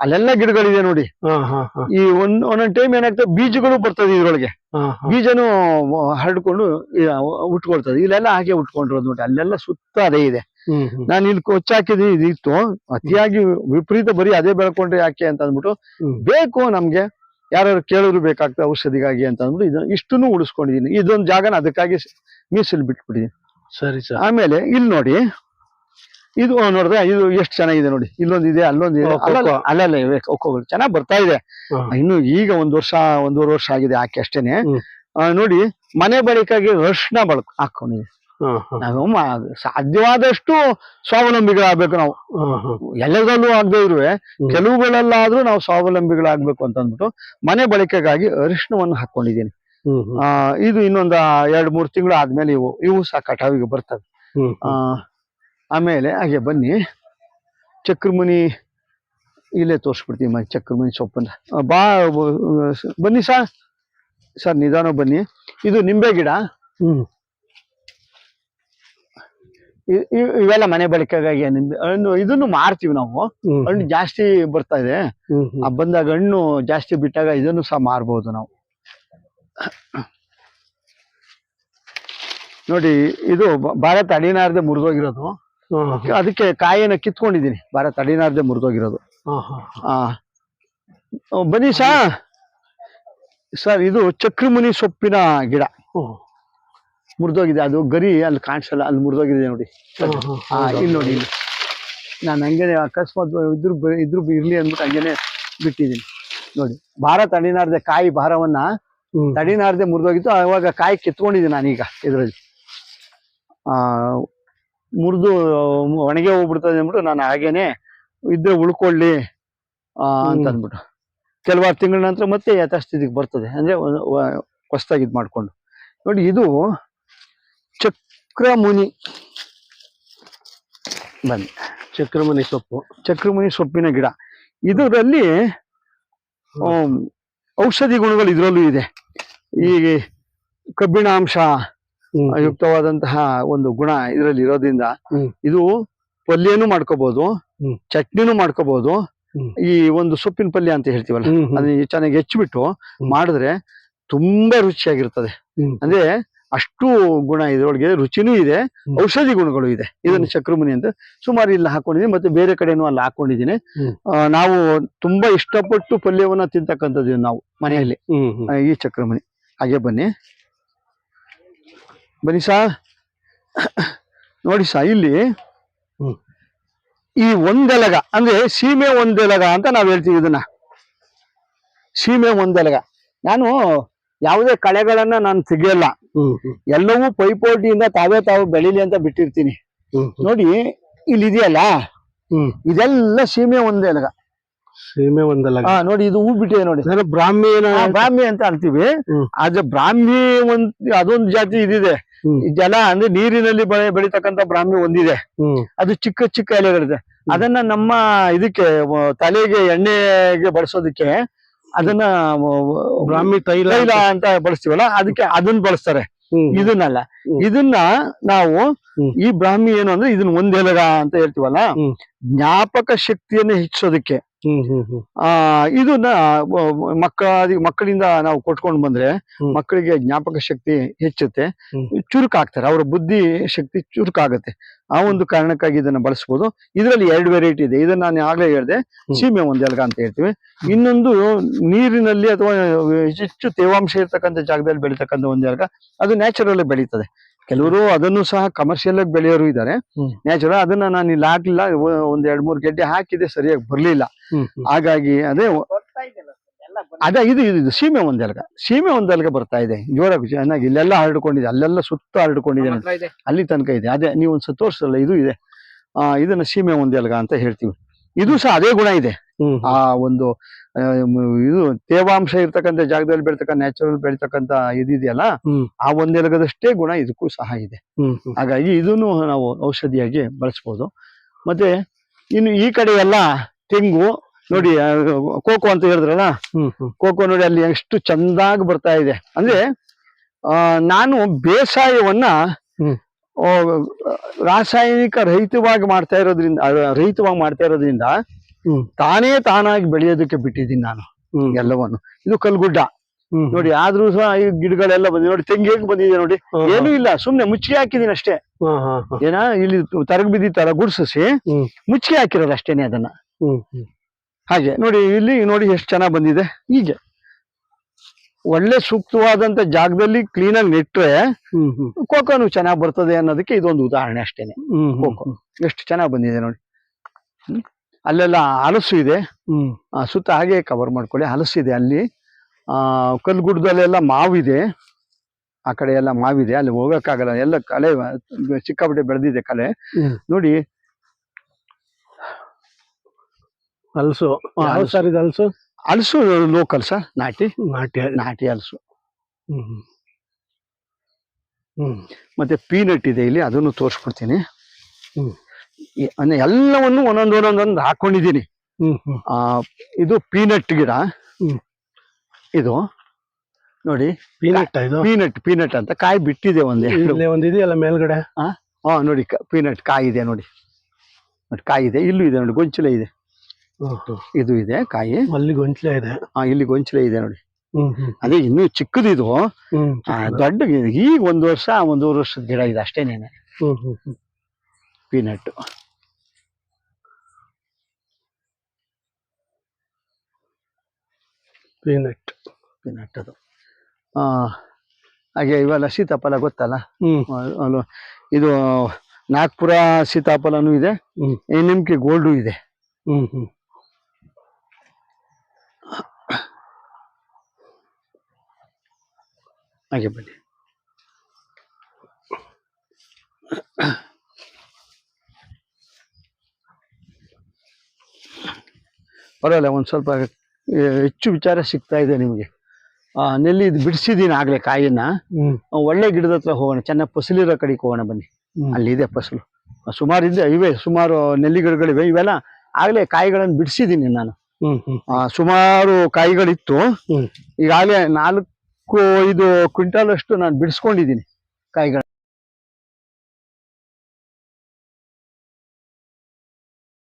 ಅಲ್ಲೆಲ್ಲ ಗಿಡಗಳಿದೆ ನೋಡಿ. ಹಾ, ಹಾ, ಹಾ, ಈ ಒಂದ್ ಒಂದೊಂದ್ ಟೈಮ್ ಏನಾಗ್ತದೆ ಬೀಜಗಳು ಬರ್ತದೆ ಇದ್ರೊಳಗೆ. ಬೀಜನು ಹರಡ್ಕೊಂಡು ಉಟ್ಕೊಳ್ತದೆ. ಇಲ್ಲೆಲ್ಲ ಹಾಗೆ ಉಟ್ಕೊಂಡಿರೋದು ನೋಡಿ ಅಲ್ಲೆಲ್ಲ ಸುತ್ತ ಅದೇ ಇದೆ. ನಾನು ಇಲ್ಲಿ ಕೊಚ್ಚಾಕಿದ್ ಇದಿತ್ತು ಅತಿಯಾಗಿ ವಿಪರೀತ ಬರೀ ಅದೇ ಬೆಳ್ಕೊಂಡ್ರೆ ಯಾಕೆ ಅಂತ ಅಂದ್ಬಿಟ್ಟು. ಬೇಕು ನಮ್ಗೆ ಯಾರು ಕೇಳಿದ್ರು ಬೇಕಾಗ್ತದೆ ಔಷಧಿಗಾಗಿ ಅಂತ ಅಂದ್ಬಿಟ್ಟು ಇದನ್ನ ಇಷ್ಟನ್ನು ಉಳಿಸ್ಕೊಂಡಿದೀನಿ ಇದೊಂದು ಜಾಗನ ಅದಕ್ಕಾಗಿ ಮೀಸಲು ಬಿಟ್ಬಿಟ್ಟಿದೀನಿ ಸರಿ ಸರ್. ಆಮೇಲೆ ಇಲ್ಲಿ ನೋಡಿ ಇದು ನೋಡಿದ್ರೆ ಇದು ಎಷ್ಟು ಚೆನ್ನಾಗಿದೆ ನೋಡಿ. ಇಲ್ಲೊಂದಿದೆ ಅಲ್ಲೊಂದಿದೆ ಅಲ್ಲೊಂದು ಅಲ್ಲಲ್ಲ ಕೊಕ್ಕೋ. ಅಲ್ಲಲ್ಲ ಇವೆ ಕೊಕ್ಕೋಗಳು ಚೆನ್ನಾಗಿ ಬರ್ತಾ ಇದೆ. ಇನ್ನು ಈಗ ಒಂದ್ ವರ್ಷ ಒಂದೂವರೆ ವರ್ಷ ಆಗಿದೆ ಆಕೆ ಅಷ್ಟೇನೆ. ನೋಡಿ ಮನೆ ಬಳಿಕಾಗಿ ಅರ್ಶನ ಬಳಕ್ ಹಾಕೊಂಡಿದೆ ನಾವು ಸಾಧ್ಯವಾದಷ್ಟು ಸ್ವಾವಲಂಬಿಗಳಾಗ್ಬೇಕು ನಾವು. ಎಲ್ಲದಲ್ಲೂ. ಎಲ್ಲದರಲ್ಲೂ ಆಗದೆ ಇರುವೆ. ಕೆಲವುಗಳಲ್ಲಾದ್ರೂ ನಾವು ಸ್ವಾವಲಂಬಿಗಳಾಗ್ಬೇಕು ಅಂತ ಅಂದ್ಬಿಟ್ಟು ಮನೆ ಬಳಕೆಗಾಗಿ ಅರಿಶಿಣವನ್ನು ಹಾಕೊಂಡಿದ್ದೀನಿ. ಇದು ಇನ್ನೊಂದು ಎರಡ್ ಮೂರ್ ತಿಂಗಳು ಆದ್ಮೇಲೆ ಇವು ಇವು ಸಹ ಕಟಾವಿಗೆ ಬರ್ತವೆ. ಆಮೇಲೆ ಹಾಗೆ ಬನ್ನಿ. ಚಕ್ರಮುನಿ ಇಲ್ಲೇ ತೋರಿಸ್ಬಿಡ್ತೀವಿ ಮನೆ ಚಕ್ರಮುನಿ ಸೊಪ್ಪನ್ನ ಬಾ ಬನ್ನಿ ಸರ್ ಸರ್ ನಿಧಾನ ಬನ್ನಿ. ಇದು ನಿಂಬೆ ಗಿಡ. ಇ- ಇವೆಲ್ಲ ಮನೆ ಬಳಕೆಗಾಗಿ ನಿಂಬೆ ಹಣ್ಣು ಇದನ್ನು ಮಾರ್ತೀವಿ ನಾವು. ಹಣ್ಣು ಜಾಸ್ತಿ ಬರ್ತಾ ಇದೆ. ಬಂದಾಗ ಹಣ್ಣು ಜಾಸ್ತಿ ಬಿಟ್ಟಾಗ ಇದನ್ನು ಸಹ ಮಾರ್ಬೋದು ನಾವು. ನೋಡಿ ಇದು ಭಾರತ ಅಡಿನಾರ್ದೆ ಮುರಿದೋಗಿರೋದು. ಅದಕ್ಕೆ ಕಾಯಿನ ಕಿತ್ಕೊಂಡಿದ್ದೀನಿ. ಭಾರತ ತಡಿನಾರ್ದೆ ಮುರಿದೋಗಿರೋದು. ಹಾ. ಆ. ಬನ್ನಿ ಸಾ. ಸರ್ ಇದು ಚಕ್ರಮುನಿ ಸೊಪ್ಪಿನ ಗಿಡ. ಮುರಿದೋಗಿದೆ. ಅದು ಗರಿ ಅಲ್ಲಿ ಕಾಣಿಸಲ್ಲ ಅಲ್ಲಿ ಮುರಿದೋಗಿದೆ ನೋಡಿ. ಇಲ್ಲಿ ನೋಡಿ ಇಲ್ಲಿ. ನಾನು ಹಂಗೇನೆ ಅಕಸ್ಮಾತ್ ಇದ್ರು ಇದ್ರು ಇರ್ಲಿ ಅಂದ್ಬಿಟ್ಟು ಹಂಗೇನೆ ಬಿಟ್ಟಿದ್ದೀನಿ. ನೋಡಿ ಭಾರ ತಡಿನಾರ್ದೆ ಕಾಯಿ ಭಾರವನ್ನ. ತಡಿನಾರ್ದೆ ಮುರಿದೋಗಿತ್ತು. ಅವಾಗ ಕಾಯಿ ಕಿತ್ಕೊಂಡಿದ್ದೀನಿ ನಾನೀಗ ಇದರಲ್ಲಿ. ಆ ಮುರಿದು ಒಣಗೆ ಹೋಗ್ಬಿಡ್ತದೆ ಅಂದ್ಬಿಟ್ಟು ನಾನು ಹಾಗೇನೆ ಇದ್ರೆ ಉಳ್ಕೊಳ್ಳಿ ಅಂತ. ಅಂದ್ಬಿಟ್ಟು. ಕೆಲವಾರು ತಿಂಗಳ ನಂತರ ಮತ್ತೆ ಯಥಾಸ್ಥಿತಿಗೆ ಬರ್ತದೆ. ಅಂದ್ರೆ ಹೊಸ್ದಾಗಿ ಇದು ಮಾಡಿಕೊಂಡು. ನೋಡಿ ಇದು ಚಕ್ರಮುನಿ. ಬನ್ನಿ. ಚಕ್ರಮುನಿ ಸೊಪ್ಪು. ಚಕ್ರಮುನಿ ಸೊಪ್ಪಿನ ಗಿಡ. ಇದರಲ್ಲಿ ಔಷಧಿ ಗುಣಗಳು ಇದರಲ್ಲೂ ಇದೆ. ಈ ಕಬ್ಬಿಣಾಂಶ. ಯುಕ್ತವಾದಂತಹ ಒಂದು ಗುಣ ಇದರಲ್ಲಿ ಇರೋದ್ರಿಂದ ಇದು ಪಲ್ಯನೂ ಮಾಡ್ಕೋಬಹುದು ಚಟ್ನಿನೂ ಮಾಡ್ಕೋಬಹುದು ಈ ಒಂದು ಸೊಪ್ಪಿನ ಪಲ್ಯ ಅಂತ ಹೇಳ್ತೀವಲ್ಲ. ಅದನ್ನ ಚೆನ್ನಾಗಿ ಹೆಚ್ಚಿಬಿಟ್ಟು ಮಾಡಿದ್ರೆ ತುಂಬಾ ರುಚಿಯಾಗಿರ್ತದೆ. ಅಂದ್ರೆ ಅಷ್ಟು ಗುಣ ಇದ್ರೊಳಗೆ ರುಚಿನೂ ಇದೆ. ಔಷಧಿ ಗುಣಗಳು ಇದೆ. ಇದನ್ನು ಚಕ್ರಮುನಿ ಅಂತ ಸುಮಾರು ಇಲ್ಲಿ ಹಾಕೊಂಡಿದ್ದೀನಿ ಮತ್ತೆ ಬೇರೆ ಕಡೆನೂ ಅಲ್ಲಿ ಹಾಕೊಂಡಿದ್ದೀನಿ. ನಾವು ತುಂಬಾ ಇಷ್ಟಪಟ್ಟು ಪಲ್ಯವನ್ನ ತಿಂತಕ್ಕಂಥದ್ದು ನಾವು ಮನೆಯಲ್ಲಿ ಈ ಚಕ್ರಮುನಿ. ಹಾಗೆ ಬನ್ನಿ. ಬನ್ನಿ ಸಾ. ನೋಡಿ ಸಾ ಇಲ್ಲಿ ಈ ಒಂದೆಲಗ ಅಂದ್ರೆ ಸೀಮೆ ಒಂದೆಲಗ ಅಂತ ನಾವ್ ಹೇಳ್ತೀವಿ ಇದನ್ನ. ಸೀಮೆ ಒಂದೆಲಗ. ನಾನು ಯಾವುದೇ ಕಳೆಗಳನ್ನ ನಾನು ತೆಗೆಯಲ್ಲ. ಎಲ್ಲವೂ ಪೈಪೋಟಿಯಿಂದ ತಾವೇ ತಾವು ಬೆಳೀಲಿ ಅಂತ ಬಿಟ್ಟಿರ್ತೀನಿ. ನೋಡಿ ಇಲ್ಲಿ ಇದೆಯಲ್ಲ ಇದೆಲ್ಲ ಸೀಮೆ ಒಂದೆಲಗ. ಸೀಮೆ ಒಂದಲ್ಲ ಹಾ ನೋಡಿ ಇದು ಹೂ ಬಿಟ್ಟಿದೆ ನೋಡಿ. ಬ್ರಾಹ್ಮಿ ಬ್ರಾಹ್ಮಿ ಅಂತ ಅಂತೀವಿ. ಆದ್ರೆ ಬ್ರಾಹ್ಮಿ ಒಂದ್ ಅದೊಂದು ಜಾತಿ ಇದಿದೆ. ಜಲ ಅಂದ್ರೆ ನೀರಿನಲ್ಲಿ ಬೆಳೆ ಬೆಳಿತಕ್ಕಂತ ಬ್ರಾಹ್ಮಿ ಒಂದಿದೆ. ಅದು ಚಿಕ್ಕ ಚಿಕ್ಕ ಎಲೆಗಳಿದೆ. ಅದನ್ನ ನಮ್ಮ ಇದಕ್ಕೆ ತಲೆಗೆ ಎಣ್ಣೆಗೆ ಬಳಸೋದಕ್ಕೆ ಅದನ್ನ ಬ್ರಾಹ್ಮಿ ತೈಲ ತೈಲ ಅಂತ. ಬಳಸ್ತೀವಲ್ಲ ಅದಕ್ಕೆ ಅದನ್ನ ಬಳಸ್ತಾರೆ. ಇದನ್ನಲ್ಲ. ಇದನ್ನ ನಾವು. ಈ ಬ್ರಾಹ್ಮಿ ಏನು ಅಂದ್ರೆ ಇದನ್ನ ಒಂದೆಲಗ ಅಂತ ಹೇಳ್ತೀವಲ್ಲ? ಜ್ಞಾಪಕ ಶಕ್ತಿಯನ್ನ ಹೆಚ್ಚಿಸೋದಕ್ಕೆ. ಆ ಇದನ್ನ ಮಕ್ಕಳ ಮಕ್ಕಳಿಂದ ನಾವು ಕೊಟ್ಕೊಂಡು ಬಂದ್ರೆ ಮಕ್ಕಳಿಗೆ ಜ್ಞಾಪಕ ಶಕ್ತಿ ಹೆಚ್ಚುತ್ತೆ. ಚುರುಕಾಗ್ತಾರೆ. ಅವರ ಬುದ್ಧಿ ಶಕ್ತಿ ಚುರುಕಾಗುತ್ತೆ. ಆ ಒಂದು ಕಾರಣಕ್ಕಾಗಿ ಇದನ್ನ ಬಳಸ್ಬೋದು. ಇದರಲ್ಲಿ ಎರಡು ವೆರೈಟಿ ಇದೆ. ಇದನ್ನ ನಾನು ಆಗ್ಲೇ ಹೇಳಿದೆ. ಸೀಮೆ ಸೀಮೆ ಒಂದೆಲ್ಗ ಅಂತ ಹೇಳ್ತೀವಿ. ಇನ್ನೊಂದು ನೀರಿನಲ್ಲಿ ಅಥವಾ ಹೆಚ್ಚು ತೇವಾಂಶ ಇರ್ತಕ್ಕಂಥ ಜಾಗದಲ್ಲಿ ಬೆಳೀತಕ್ಕಂಥ ಒಂದೆಲ್ಗ ಅದು ನ್ಯಾಚುರಲ್ ಬೆಳೀತದೆ. ಕೆಲವರು ಅದನ್ನು ಸಹ ಕಮರ್ಷಿಯಲ್ ಆಗಿ ಬೆಳೆಯೋರು ಇದ್ದಾರೆ. ನ್ಯಾಚುರಲ್ ಅದನ್ನ ನಾನು ಇಲ್ಲಿ ಹಾಕ್ಲಿಲ್ಲ. ಒಂದ್ ಎರಡ್ ಮೂರ್ ಗೆಡ್ಡೆ ಹಾಕಿದೆ ಸರಿಯಾಗಿ ಬರ್ಲಿಲ್ಲ. ಹಾಗಾಗಿ ಅದೇ ಅದೇ ಇದು ಇದು ಇದು ಸೀಮೆ ಒಂದೆಲ್ಗ ಸೀಮೆ ಒಂದೆಲ್ಗ ಬರ್ತಾ ಇದೆ. ಜೋರ ಚೆನ್ನಾಗಿ ಇಲ್ಲೆಲ್ಲ ಹರಡ್ಕೊಂಡಿದೆ. ಅಲ್ಲೆಲ್ಲ ಸುತ್ತ ಹರಡ್ಕೊಂಡಿದೆ. ಅಲ್ಲಿ ತನಕ ಇದೆ. ಅದೇ ನೀವು ಒಂದ್ಸ ತೋರ್ಸಲ್ಲ ಇದು ಇದೆ. ಆ ಇದನ್ನ ಸೀಮೆ ಒಂದೆಲ್ಗ ಅಂತ ಹೇಳ್ತೀವಿ. ಇದು ಸಹ ಅದೇ ಗುಣ ಇದೆ. ಆ ಒಂದು ಇದು ತೇವಾಂಶ ಇರ್ತಕ್ಕಂಥ ಜಾಗದಲ್ಲಿ ಬೆಳ್ತಕ್ಕಂಥ ನ್ಯಾಚುರಲ್ ಬೆಳ್ತಕ್ಕಂಥ ಇದಿದೆಯಲ್ಲ ಆ ಒಂದೆಲಗದಷ್ಟೇ ಗುಣ ಇದಕ್ಕೂ ಸಹ ಇದೆ. ಹಾಗಾಗಿ ಇದನ್ನು ನಾವು ಔಷಧಿಯಾಗಿ ಬಳಸ್ಬೋದು. ಮತ್ತೆ ಇನ್ನು ಈ ಕಡೆ ಎಲ್ಲ ತೆಂಗು ನೋಡಿ ಕೋಕೋ ಅಂತ ಹೇಳಿದ್ರಲ್ಲ ಕೋಕೋ ನೋಡಿ ಅಲ್ಲಿ ಎಷ್ಟು ಚಂದಾಗಿ ಬರ್ತಾ ಇದೆ. ಅಂದ್ರೆ ಆ, ನಾನು ಬೇಸಾಯವನ್ನ ರಾಸಾಯನಿಕ ರಹಿತವಾಗಿ ಮಾಡ್ತಾ ಇರೋದ್ರಿಂದ ರಹಿತವಾಗಿ ಮಾಡ್ತಾ ಇರೋದ್ರಿಂದ ತಾನೇ ತಾನಾಗಿ ಬೆಳೆಯೋದಕ್ಕೆ ಬಿಟ್ಟಿದ್ದೀನಿ ನಾನು ಎಲ್ಲವನ್ನು. ಇದು ಕಲ್ಗುಡ್ಡ. ನೋಡಿ ಆದ್ರೂ ಸಹ ಈ ಗಿಡಗಳೆಲ್ಲ ಬಂದಿದೆ. ನೋಡಿ ತೆಂಗಿ ಹೇಗೆ ಬಂದಿದೆ ನೋಡಿ. ಏನು ಇಲ್ಲ ಸುಮ್ನೆ ಮುಚ್ಚಿಗೆ ಹಾಕಿದೀನಿ ಅಷ್ಟೇ. ಏನ ಇಲ್ಲಿ ತರಗ್ ಬಿದ್ದಿತ್ತಲ್ಲ ಗುಡ್ಸಿಸಿ. ಮುಚ್ಚಿ ಮುಚ್ಚಿಗೆ ಹಾಕಿರೋದು ಅಷ್ಟೇನೆ ಅದನ್ನ. ಹಾಗೆ ನೋಡಿ ಇಲ್ಲಿ ನೋಡಿ ಎಷ್ಟು ಚೆನ್ನಾಗಿ ಬಂದಿದೆ. ಹೀಗೆ. ಒಳ್ಳೆ ಸೂಕ್ತವಾದಂತ ಜಾಗದಲ್ಲಿ ಕ್ಲೀನ್ ಆಗಿ ನೆಟ್ರೆ ಕೋಕೋನು ಚೆನ್ನಾಗ್ ಬರ್ತದೆ ಅನ್ನೋದಕ್ಕೆ ಇದೊಂದು ಉದಾಹರಣೆ ಅಷ್ಟೇನೆ. ಕೋಕೋ. ಎಷ್ಟು ಚೆನ್ನಾಗಿ ಬಂದಿದೆ ನೋಡಿ. ಅಲ್ಲೆಲ್ಲ ಹಲಸು ಇದೆ. ಸುತ್ತ ಹಾಗೆ ಕವರ್ ಮಾಡ್ಕೊಳ್ಳಿ. ಹಲಸಿದೆ ಅಲ್ಲಿ. ಆ ಕಲ್ಗುಡ್ದಲ್ಲೆಲ್ಲ ಮಾವಿದೆ ಆ ಕಡೆ ಎಲ್ಲ ಮಾವಿದೆ ಅಲ್ಲಿ ಹೋಗಕ್ಕಾಗಲ್ಲ. ಎಲ್ಲ ಕಲೆ ಸಿಕ್ಕಾಪಟ್ಟೆ ಬೆಳೆದಿದೆ ಕಲೆ. ನೋಡಿ. ಹಲಸು. ಹಲಸು. ಹಲಸು ಲೋಕಲ್ ಸರ್ ನಾಟಿ? ನಾಟಿ. ನಾಟಿ ಹಲಸು ಮತ್ತೆ ಪೀನಟ್ ಇದೆ ಇಲ್ಲಿ ಅದನ್ನು ತೋರಿಸ್ಕೊಡ್ತೀನಿ. ಎಲ್ಲವನ್ನು ಒಂದೊಂದು ಒಂದೊಂದೊಂದು ಹಾಕೊಂಡಿದ್ದೀನಿ. ಇದು ಪೀನಟ್ ಗಿಡ. ಇದು ನೋಡಿ. ಪೀನಟ್ ಇದು? ಪೀನಟ್ ಪೀನಟ್ ಅಂತ ಕಾಯಿ ಬಿಟ್ಟಿದೆ ಒಂದೇ ಮೇಲ್ಗಡೆ? ಹಾ ನೋಡಿ ಪೀನಟ್ ಕಾಯಿ ಇದೆ ನೋಡಿ ಕಾಯಿ ಇದೆ ಇಲ್ಲೂ ಇದೆ ನೋಡಿ ಗೊಂಚಲ ಇದೆ. ಇದು ಇದೆ ಕಾಯಿ. ಅಲ್ಲಿ ಗೊಂಚಲೆ ಇದೆ. ಆ ಇಲ್ಲಿ ಗೊಂಚಲೆ ಇದೆ ನೋಡಿ. ಅದೇ ಇನ್ನೂ ಚಿಕ್ಕದಿದು. ಇದು ದೊಡ್ಡ. ಈಗ ಒಂದು ವರ್ಷ ಒಂದೂವರೆ ವರ್ಷದ ಗಿಡ ಇದೆ ಅಷ್ಟೇನೇನೆ ಪೀನಟ್. ಪೀನಟ್. ಪೀನಟ್ ಅದು. ಆ ಹಾಗೆ ಇವೆಲ್ಲ ಸೀತಾಫಲ ಗೊತ್ತಲ್ಲ? ಇದು ನಾಗ್ಪುರ ಸೀತಾಫಲನೂ ಇದೆ. ಎನ್ ಎಂ ಕೆ ಗೋಲ್ಡು ಇದೆ. ಹ್ಮ್ ಹ್ಮ್. ಹಾಗೆ ಬನ್ನಿ. ಪರವಾಗಿಲ್ಲ ಒಂದು ಸ್ವಲ್ಪ ಹೆಚ್ಚು ವಿಚಾರ ಸಿಗ್ತಾ ಇದೆ ನಿಮಗೆ. ಆ, ನೆಲ್ಲಿ ಇದು ಬಿಡಿಸಿದ್ದೀನಿ ಆಗಲೇ ಕಾಯಿನ ಒಳ್ಳೆ ಗಿಡದ ಹತ್ರ ಹೋಗೋಣ ಚೆನ್ನಾಗಿ ಫಸಲಿರೋ ಕಡೆಗೆ ಹೋಗೋಣ ಬನ್ನಿ. ಅಲ್ಲಿ ಅಲ್ಲಿದೆ ಫಸಲು. ಸುಮಾರು ಇದೆ ಇವೆ ಸುಮಾರು ನೆಲ್ಲಿ ಗಿಡಗಳಿವೆ ಇವೆಲ್ಲ ಆಗಲೇ ಕಾಯಿಗಳನ್ನು ಬಿಡಿಸಿದ್ದೀನಿ ನಾನು. ಸುಮಾರು ಕಾಯಿಗಳಿತ್ತು. ಈಗಾಗಲೇ ಈಗಾಗಲೇ ಐದು ಕ್ವಿಂಟಾಲ್ ಅಷ್ಟು ನಾನು ಬಿಡಿಸ್ಕೊಂಡಿದ್ದೀನಿ ಕಾಯಿಗಳು